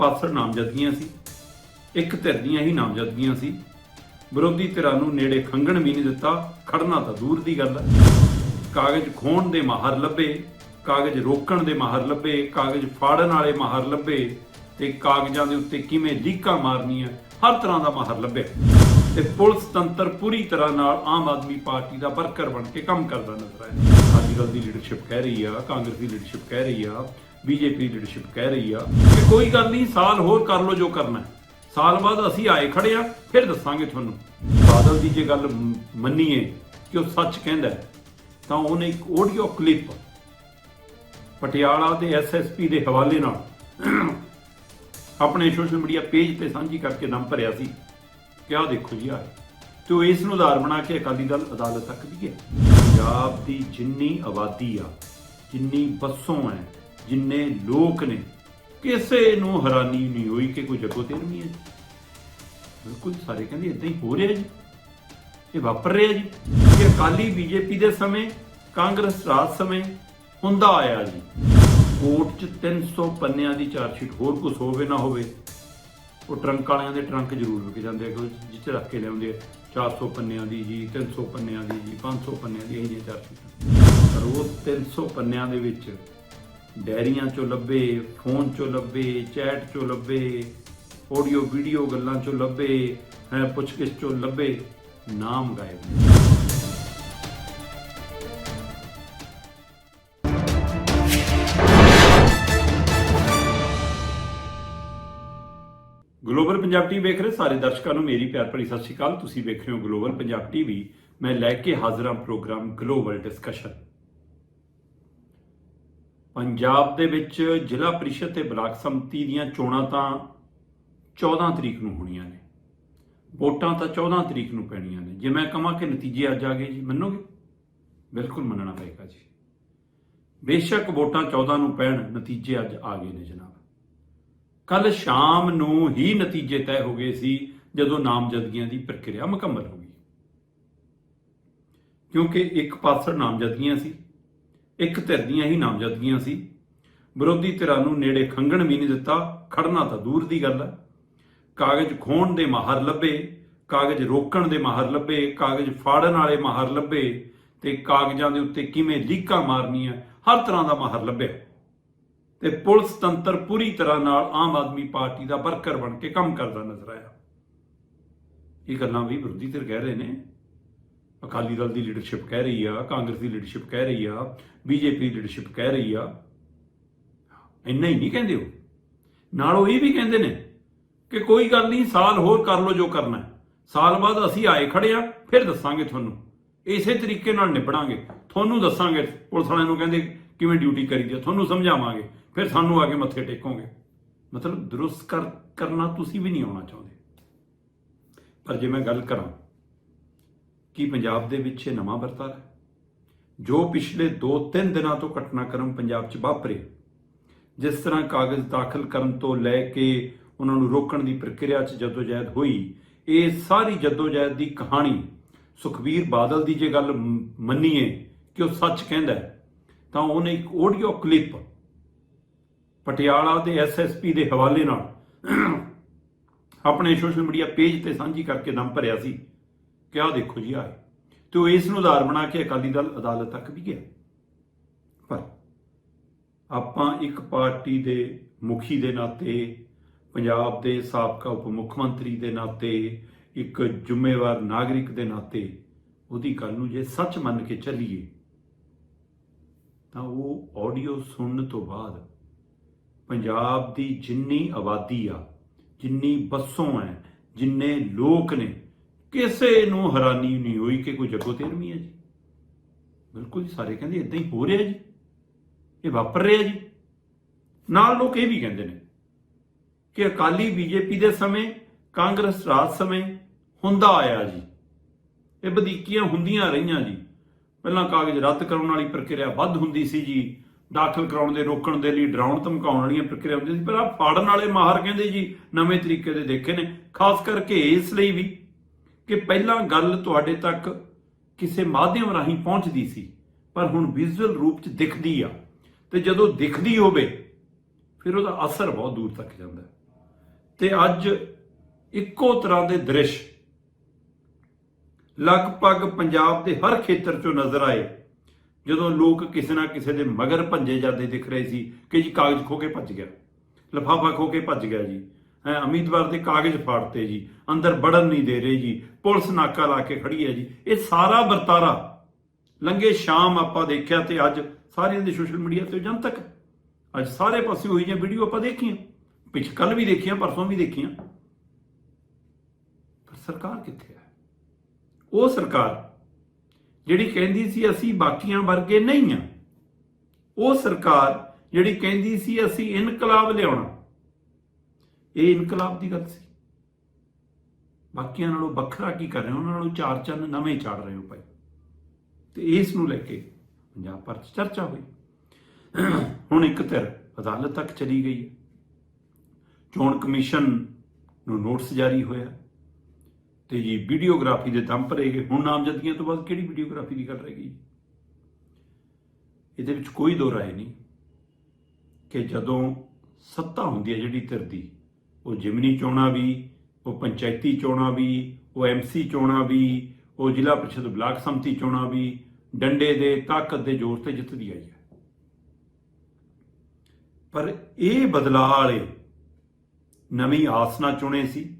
ਪਾਸੜ ਨਾਮਜ਼ਦਗੀਆਂ ਸੀ। ਇੱਕ ਧਿਰ ਦੀਆਂ ਹੀ ਨਾਮਜ਼ਦਗੀਆਂ ਸੀ। ਵਿਰੋਧੀ ਧਿਰਾਂ ਨੂੰ ਨੇੜੇ ਖੰਗਣ ਵੀ ਨਹੀਂ ਦਿੱਤਾ। ਖੜਨਾ ਤਾਂ ਦੂਰ ਦੀ ਗੱਲ ਹੈ ਕਾਗਜ਼ ਖੋਣ ਦੇ ਮਾਹਰ ਲੱਭੇ, ਕਾਗਜ਼ ਰੋਕਣ ਦੇ ਮਾਹਰ ਲੱਭੇ, ਕਾਗਜ਼ ਫਾੜਨ ਵਾਲੇ ਮਾਹਰ ਲੱਭੇ ਤੇ ਕਾਗਜ਼ਾਂ ਦੇ ਉੱਤੇ ਕਿਵੇਂ ਲੀਕਾਂ ਮਾਰਨੀਆਂ, ਹਰ ਤਰ੍ਹਾਂ ਦਾ ਮਾਹਰ ਲੱਭਿਆ। ਤੇ ਪੁਲਿਸ ਤੰਤਰ ਪੂਰੀ ਤਰ੍ਹਾਂ ਨਾਲ ਆਮ ਆਦਮੀ ਪਾਰਟੀ ਦਾ ਵਰਕਰ ਬਣ ਕੇ ਕੰਮ ਕਰਦਾ ਨਜ਼ਰ ਆਇਆ। ਅਕਾਲੀ ਦਲ ਦੀ ਲੀਡਰਸ਼ਿਪ ਕਹਿ ਰਹੀ ਆ, ਕਾਂਗਰਸ ਦੀ ਲੀਡਰਸ਼ਿਪ ਕਹਿ ਰਹੀ ਆ ਬੀਜੇਪੀ ਦੀ ਲੀਡਰਸ਼ਿਪ ਕਹਿ ਰਹੀ ਆ ਕਿ ਕੋਈ ਗੱਲ ਨਹੀਂ, ਸਾਲ ਹੋਰ ਕਰ ਲਓ ਜੋ ਕਰਨਾ ਸਾਲ ਬਾਅਦ ਅਸੀਂ ਆਏ ਖੜੇ ਆ, ਫਿਰ ਦੱਸਾਂਗੇ ਤੁਹਾਨੂੰ। ਬਾਦਲ ਦੀ ਜੇ ਗੱਲ ਮੰਨੀਏ ਕਿ ਉਹ ਸੱਚ ਕਹਿੰਦਾ ਤਾਂ ਉਹਨੇ ਇੱਕ ਆਡੀਓ ਕਲਿੱਪ ਪਟਿਆਲਾ ਦੇ ਐਸਐਸਪੀ ਦੇ ਹਵਾਲੇ ਨਾਲ ਆਪਣੇ ਸੋਸ਼ਲ ਮੀਡੀਆ ਪੇਜ ਤੇ ਸਾਂਝੀ ਕਰਕੇ ਨਾਮ ਭਰਿਆ ਸੀ ਕਿ ਆਹ ਦੇਖੋ ਜੀ ਆ ਤੇ ਉਹ ਇਸ ਨੂੰ ਆਧਾਰ ਬਣਾ ਕੇ ਅਕਾਲੀ ਦਲ ਅਦਾਲਤ ਤੱਕ ਵੀ ਗਿਆ ਪੰਜਾਬ ਦੀ ਜਿੰਨੀ ਆਬਾਦੀ ਆ, ਜਿੰਨੀ ਬੱਸੋਂ ਹੈ ਜਿੰਨੇ ਲੋਕ ਨੇ, ਕਿਸੇ ਨੂੰ ਹੈਰਾਨੀ ਨਹੀਂ ਹੋਈ ਕਿ ਕੋਈ ਜੱਗੋ ਤੇਰਵੀਂ ਹੈ ਬਿਲਕੁਲ ਸਾਰੇ ਕਹਿੰਦੇ ਇਦਾਂ ਹੀ ਹੋ ਰਿਹਾ ਜੀ। ਇਹ ਵਾਪਰ ਰਿਹਾ ਜੀ। ਕਿ ਅਕਾਲੀ ਬੀਜੇਪੀ ਦੇ ਸਮੇਂ, ਕਾਂਗਰਸ ਰਾਜ ਸਮੇਂ, ਹੁੰਦਾ ਆਇਆ ਜੀ। ਕੋਰਟ 'ਚ 300 ਪੰਨਿਆਂ ਦੀ ਚਾਰਜ ਸ਼ੀਟ ਹੋਰ ਕੁਝ ਹੋਵੇ ਨਾ ਹੋਵੇ, ਉਹ ਟਰੰਕ ਵਾਲਿਆਂ ਦੇ ਟਰੰਕ ਜ਼ਰੂਰ ਵਿਕ ਜਾਂਦੇ ਆ ਕਿ ਜਿੱਚ ਰੱਖ ਕੇ ਲਿਆਉਂਦੇ ਆ 400 ਪੰਨਿਆਂ ਦੀ ਜੀ 300 ਪੰਨਿਆਂ ਦੀ ਜੀ 500 ਪੰਨਿਆਂ ਦੀ ਇਹ ਜਿਹੀਆਂ ਚਾਰਜ ਸ਼ੀਟਾਂ। ਪਰ ਉਹ 300 ਪੰਨਿਆਂ ਦੇ ਵਿੱਚ ਡੈਰੀਆਂ ਚੋਂ ਲੱਭੇ, ਫੋਨ ਚੋਂ ਲੱਭੇ, ਚੈਟ ਚੋਂ ਲੱਭੇ ਆਡੀਓ ਵੀਡੀਓ ਗੱਲਾਂ ਚੋਂ ਲੱਭੇ, ਹੈ, ਪੁੱਛਗਿੱਛ ਚੋਂ ਲੱਭੇ, ਨਾਮ ਗਾਇਬ ਗਲੋਬਲ ਪੰਜਾਬ ਟੀਵੀ ਵੇਖ ਰਹੇ ਸਾਰੇ ਦਰਸ਼ਕਾਂ ਨੂੰ ਮੇਰੀ ਪਿਆਰ ਭਰੀ ਸਤਿ ਸ਼੍ਰੀ ਅਕਾਲ। ਤੁਸੀਂ ਵੇਖ ਰਹੇ ਹੋ ਗਲੋਬਲ ਪੰਜਾਬ ਟੀਵੀ। ਮੈਂ ਲੈ ਕੇ ਹਾਜ਼ਰ ਹਾਂ ਪ੍ਰੋਗਰਾਮ ਗਲੋਬਲ ਡਿਸਕਸ਼ਨ। ਪੰਜਾਬ ਦੇ ਵਿੱਚ ਜ਼ਿਲ੍ਹਾ ਪ੍ਰੀਸ਼ਦ ਤੇ ਬਲਾਕ ਸੰਮਤੀ ਦੀਆਂ ਚੋਣਾਂ ਤਾਂ 14 ਤਰੀਕ ਨੂੰ ਹੋਣੀਆਂ ਨੇ। ਵੋਟਾਂ ਤਾਂ 14 ਤਰੀਕ ਨੂੰ ਪੈਣੀਆਂ ਨੇ। ਜੇ ਮੈਂ ਕਹਾਂ ਕਿ ਨਤੀਜੇ ਅੱਜ ਆ ਗਏ ਜੀ, ਮੰਨੋਗੇ? ਬਿਲਕੁਲ ਮੰਨਣਾ ਪਏਗਾ ਜੀ। ਬੇਸ਼ੱਕ ਵੋਟਾਂ 14 ਨੂੰ ਪੈਣ, ਨਤੀਜੇ ਅੱਜ ਆ ਗਏ ਨੇ ਜਨਾਬ। ਕੱਲ ਸ਼ਾਮ ਨੂੰ ਹੀ ਨਤੀਜੇ ਤੈਅ ਹੋ ਗਏ ਸੀ, ਜਦੋਂ ਨਾਮਜ਼ਦਗੀਆਂ ਦੀ ਪ੍ਰਕਿਰਿਆ ਮੁਕੰਮਲ ਹੋ ਗਈ। ਕਿਉਂਕਿ ਇੱਕ ਪਾਸੜ ਨਾਮਜ਼ਦਗੀਆਂ ਸੀ। ਇੱਕ ਧਿਰ ਦੀਆਂ ਹੀ ਨਾਮਜ਼ਦਗੀਆਂ ਸੀ। ਵਿਰੋਧੀ ਧਿਰਾਂ ਨੂੰ ਨੇੜੇ ਖੰਗਣ ਵੀ ਨਹੀਂ ਦਿੱਤਾ। ਖੜਨਾ ਤਾਂ ਦੂਰ ਦੀ ਗੱਲ ਹੈ। ਕਾਗਜ਼ ਖੋਣ ਦੇ ਮਾਹਰ ਲੱਭੇ, ਕਾਗਜ਼ ਰੋਕਣ ਦੇ ਮਾਹਰ ਲੱਭੇ, ਕਾਗਜ਼ ਫਾੜਨ ਵਾਲੇ ਮਾਹਰ ਲੱਭੇ ਤੇ ਕਾਗਜ਼ਾਂ ਦੇ ਉੱਤੇ ਕਿਵੇਂ ਲੀਕਾਂ ਮਾਰਨੀਆਂ, ਹਰ ਤਰ੍ਹਾਂ ਦਾ ਮਾਹਰ ਲੱਭਿਆ। ਤੇ ਪੁਲਿਸ ਤੰਤਰ ਪੂਰੀ ਤਰ੍ਹਾਂ ਨਾਲ ਆਮ ਆਦਮੀ ਪਾਰਟੀ ਦਾ ਵਰਕਰ ਬਣ ਕੇ ਕੰਮ ਕਰਦਾ ਨਜ਼ਰ ਆਇਆ। ਇਹ ਗੱਲਾਂ ਵੀ ਵਿਰੋਧੀ ਧਿਰ ਕਹਿ ਰਹੇ ਨੇ। ਅਕਾਲੀ ਦਲ ਦੀ ਲੀਡਰਸ਼ਿਪ ਕਹਿ ਰਹੀ ਆ, ਕਾਂਗਰਸ ਦੀ ਲੀਡਰਸ਼ਿਪ ਕਹਿ ਰਹੀ ਆ, ਬੀਜੇਪੀ ਦੀ ਲੀਡਰਸ਼ਿਪ ਕਹਿ ਰਹੀ ਆ, ਇੰਨਾ ਹੀ ਨਹੀਂ ਕਹਿੰਦੇ ਉਹ। ਨਾਲ ਉਹ ਇਹ ਵੀ ਕਹਿੰਦੇ ਨੇ ਕਿ ਕੋਈ ਗੱਲ ਨਹੀਂ, ਸਾਲ ਹੋਰ ਕਰ ਲਓ ਜੋ ਕਰਨਾ ਸਾਲ ਬਾਅਦ ਅਸੀਂ ਆਏ ਖੜੇ ਆ, ਫਿਰ ਦੱਸਾਂਗੇ ਤੁਹਾਨੂੰ। ਇਸੇ ਤਰੀਕੇ ਨਾਲ ਨਿਭੜਾਂਗੇ ਤੁਹਾਨੂੰ ਦੱਸਾਂਗੇ, ਪੁਲਿਸ ਵਾਲਿਆਂ ਨੂੰ ਕਹਿੰਦੇ ਕਿਵੇਂ ਡਿਊਟੀ ਕਰੀਦੀ ਆ, ਤੁਹਾਨੂੰ ਸਮਝਾਵਾਂਗੇ। ਫਿਰ ਸਾਨੂੰ ਆ ਕੇ ਮੱਥੇ ਟੇਕੋਗੇ। ਮਤਲਬ ਦਰੁਸਤ ਕਰ ਕਰਨਾ ਤੁਸੀਂ ਵੀ ਨਹੀਂ ਆਉਣਾ ਚਾਹੁੰਦੇ। ਪਰ ਜੇ ਮੈਂ ਗੱਲ ਕਰਾਂ ਕਿ ਪੰਜਾਬ ਦੇ ਵਿੱਚ ਇਹ ਨਵਾਂ ਵਰਤਾਰਾ ਹੈ? ਜੋ ਪਿਛਲੇ 2-3 ਦਿਨਾਂ ਤੋਂ ਘਟਨਾਕ੍ਰਮ ਪੰਜਾਬ 'ਚ ਵਾਪਰੇ, ਜਿਸ ਤਰ੍ਹਾਂ ਕਾਗਜ਼ ਦਾਖਲ ਕਰਨ ਤੋਂ ਲੈ ਕੇ ਉਹਨਾਂ ਨੂੰ ਰੋਕਣ ਦੀ ਪ੍ਰਕਿਰਿਆ 'ਚ ਜਦੋਜਹਿਦ ਹੋਈ, ਇਹ ਸਾਰੀ ਜਦੋਜਹਿਦ ਦੀ ਕਹਾਣੀ ਸੁਖਬੀਰ ਬਾਦਲ ਦੀ ਜੇ ਗੱਲ ਮੰਨੀਏ ਕਿ ਉਹ ਸੱਚ ਕਹਿੰਦਾ ਤਾਂ ਉਹਨੇ ਇੱਕ ਆਡੀਓ ਕਲਿੱਪ ਪਟਿਆਲਾ ਦੇ ਐਸਐਸਪੀ ਦੇ ਹਵਾਲੇ ਨਾਲ ਆਪਣੇ ਸੋਸ਼ਲ ਮੀਡੀਆ ਪੇਜ ਤੇ ਸਾਂਝੀ ਕਰਕੇ ਦਮ ਭਰਿਆ ਸੀ। ਕਿ ਆਹ ਦੇਖੋ ਜੀ, ਆਏ। ਤੇ ਉਹ ਇਸ ਨੂੰ ਆਧਾਰ ਬਣਾ ਕੇ ਅਕਾਲੀ ਦਲ ਅਦਾਲਤ ਤੱਕ ਵੀ ਗਿਆ। ਪਰ ਆਪਾਂ ਇੱਕ ਪਾਰਟੀ ਦੇ ਮੁਖੀ ਦੇ ਨਾਤੇ, ਪੰਜਾਬ ਦੇ ਸਾਬਕਾ ਉਪ ਮੁੱਖ ਮੰਤਰੀ ਦੇ ਨਾਤੇ, ਇੱਕ ਜ਼ਿੰਮੇਵਾਰ ਨਾਗਰਿਕ ਦੇ ਨਾਤੇ ਉਹਦੀ ਗੱਲ ਨੂੰ ਜੇ ਸੱਚ ਮੰਨ ਕੇ ਚੱਲੀਏ, ਤਾਂ ਉਹ ਆਡੀਓ ਸੁਣਨ ਤੋਂ ਬਾਅਦ ਪੰਜਾਬ ਦੀ ਜਿੰਨੀ ਆਬਾਦੀ ਆ, ਜਿੰਨੀ ਬੱਸੋਂ ਹੈ ਜਿੰਨੇ ਲੋਕ ਨੇ ਕਿਸੇ ਨੂੰ ਹੈਰਾਨੀ ਨਹੀਂ ਹੋਈ ਕਿ ਕੋਈ ਜੱਗੋ ਤੇਰਵੀਂ ਹੈ ਜੀ। ਬਿਲਕੁਲ ਜੀ, ਸਾਰੇ ਕਹਿੰਦੇ ਇਦਾਂ ਹੀ ਹੋ ਰਿਹਾ ਜੀ। ਇਹ ਵਾਪਰ ਰਿਹਾ ਜੀ। ਨਾਲ ਲੋਕ ਇਹ ਵੀ ਕਹਿੰਦੇ ਨੇ ਕਿ ਅਕਾਲੀ ਬੀਜੇਪੀ ਦੇ ਸਮੇਂ, ਕਾਂਗਰਸ ਰਾਜ ਸਮੇਂ ਹੁੰਦਾ ਆਇਆ ਜੀ। ਇਹ ਵਧੀਕੀਆਂ ਹੁੰਦੀਆਂ ਰਹੀਆਂ ਜੀ। ਪਹਿਲਾਂ ਕਾਗਜ਼ ਰੱਦ ਕਰਾਉਣ ਵਾਲੀ ਪ੍ਰਕਿਰਿਆ ਵੱਧ ਹੁੰਦੀ ਸੀ ਜੀ। ਦਾਖਲ ਕਰਾਉਣ ਦੇ, ਰੋਕਣ ਦੇ ਲਈ ਡਰਾਉਣ ਧਮਕਾਉਣ ਵਾਲੀਆਂ ਪ੍ਰਕਿਰਿਆ ਹੁੰਦੀਆਂ ਸੀ। ਪਰ ਆ ਫਾੜਨ ਵਾਲੇ ਮਾਹਰ ਕਹਿੰਦੇ ਜੀ, ਨਵੇਂ ਤਰੀਕੇ ਦੇ ਦੇਖੇ ਨੇ। ਖਾਸ ਕਰਕੇ ਇਸ ਲਈ ਵੀ ਕਿ ਪਹਿਲਾਂ ਗੱਲ ਤੁਹਾਡੇ ਤੱਕ ਕਿਸੇ ਮਾਧਿਅਮ ਰਾਹੀਂ ਪਹੁੰਚਦੀ ਸੀ, ਪਰ ਹੁਣ ਵਿਜ਼ੂਅਲ ਰੂਪ 'ਚ ਦਿਖਦੀ ਆ। ਤੇ ਜਦੋਂ ਦਿਖਦੀ ਹੋਵੇ, ਫਿਰ ਉਹਦਾ ਅਸਰ ਬਹੁਤ ਦੂਰ ਤੱਕ ਜਾਂਦਾ। ਹੈ ਤੇ ਅੱਜ ਇੱਕੋ ਤਰ੍ਹਾਂ ਦੇ ਦ੍ਰਿਸ਼ ਲਗਭਗ ਪੰਜਾਬ ਦੇ ਹਰ ਖੇਤਰ ਚੋਂ ਨਜ਼ਰ ਆਏ। ਜਦੋਂ ਲੋਕ ਕਿਸੇ ਨਾ ਕਿਸੇ ਦੇ ਮਗਰ ਭੰਜੇ ਜਾਂਦੇ ਦਿਖ ਰਹੇ ਸੀ ਕਿ ਜੀ ਕਾਗਜ਼ ਖੋ ਕੇ ਭੱਜ ਗਿਆ, ਲਫਾਫਾ ਖੋ ਕੇ ਭੱਜ ਗਿਆ ਜੀ। ਉਮੀਦਵਾਰ ਦੇ ਕਾਗਜ਼ ਫਾੜਤੇ ਜੀ, ਅੰਦਰ ਬੜਨ ਨਹੀਂ ਦੇ ਰਹੇ ਜੀ, ਪੁਲਿਸ ਨਾਕਾ ਲਾ ਕੇ ਖੜੀ ਹੈ ਜੀ। ਇਹ ਸਾਰਾ ਵਰਤਾਰਾ ਲੰਗੇ ਸ਼ਾਮ ਆਪਾਂ ਦੇਖਿਆ ਤੇ ਅੱਜ ਸਾਰਿਆਂ ਦੇ ਸੋਸ਼ਲ ਮੀਡੀਆ ਤੇ ਜਨਤਕ। ਅੱਜ ਸਾਰੇ ਪਾਸੇ ਹੋਈ ਜਾਂ ਵੀਡੀਓ ਆਪਾਂ ਦੇਖੀਆਂ। ਪਿਛ ਕੱਲ ਵੀ ਦੇਖੀਆਂ, ਪਰਸੋਂ ਵੀ ਦੇਖੀਆਂ। ਪਰ ਸਰਕਾਰ ਕਿੱਥੇ ਹੈ? ਉਹ ਸਰਕਾਰ ਜਿਹੜੀ ਕਹਿੰਦੀ ਸੀ ਅਸੀਂ ਬਾਕੀਆਂ ਵਰਗੇ ਨਹੀਂ ਆ ਉਹ ਸਰਕਾਰ ਜਿਹੜੀ ਕਹਿੰਦੀ ਸੀ ਅਸੀਂ ਇਨਕਲਾਬ ਲਿਆਉਣਾ। ਇਹ ਇਨਕਲਾਬ ਦੀ ਗੱਲ ਸੀ। ਬਾਕੀਆਂ ਨਾਲੋਂ ਵੱਖਰਾ ਕੀ ਕਰ ਰਹੇ ਹੋ? ਉਹਨਾਂ ਨਾਲੋਂ ਚਾਰ ਚੰਨ ਨਵੇਂ ਚਾੜ ਰਹੇ ਹੋ ਭਾਈ। ਤੇ ਇਸ ਨੂੰ ਲੈ ਕੇ ਪੰਜਾਬ ਭਰ ਚ ਚਰਚਾ ਹੋਈ। ਹੁਣ ਇੱਕ ਧਿਰ ਅਦਾਲਤ ਤੱਕ ਚਲੀ ਗਈ ਹੈ। ਚੋਣ ਕਮਿਸ਼ਨ ਨੂੰ ਨੋਟਿਸ ਜਾਰੀ ਹੋਇਆ ਤੇ ਜੀ ਵੀਡੀਓਗ੍ਰਾਫੀ ਦੇ ਦਮ ਭਰੇ ਗਏ। ਹੁਣ ਨਾਮਜ਼ਦਗੀਆਂ ਤੋਂ ਬਾਅਦ ਕਿਹੜੀ ਵੀਡੀਓਗ੍ਰਾਫੀ ਦੀ ਗੱਲ ਰਹਿ ਗਈ? ਇਹਦੇ ਵਿੱਚ ਕੋਈ ਦੋ ਰਾਏ ਨਹੀਂ ਕਿ ਜਦੋਂ ਸੱਤਾ ਹੁੰਦੀ ਹੈ ਜਿਹੜੀ ਧਿਰ ਦੀ ਉਹ ਜਿਮਨੀ ਚੋਣਾਂ ਵੀ, ਉਹ ਪੰਚਾਇਤੀ ਚੋਣਾਂ ਵੀ, ਉਹ ਐਮਸੀ ਚੋਣਾਂ ਵੀ, ਉਹ ਜ਼ਿਲ੍ਹਾ ਪ੍ਰੀਸ਼ਦ ਬਲਾਕ ਸੰਮਤੀ ਚੋਣਾਂ ਵੀ ਡੰਡੇ ਦੇ ਤਾਕਤ ਦੇ ਜ਼ੋਰ ਤੇ ਜਿੱਤਦੀ ਆਈ ਹੈ। ਪਰ ਇਹ ਬਦਲਾਅ ਵਾਲੇ ਨਵੀਂ ਆਸਨਾ ਚੁਣੇ ਸੀ।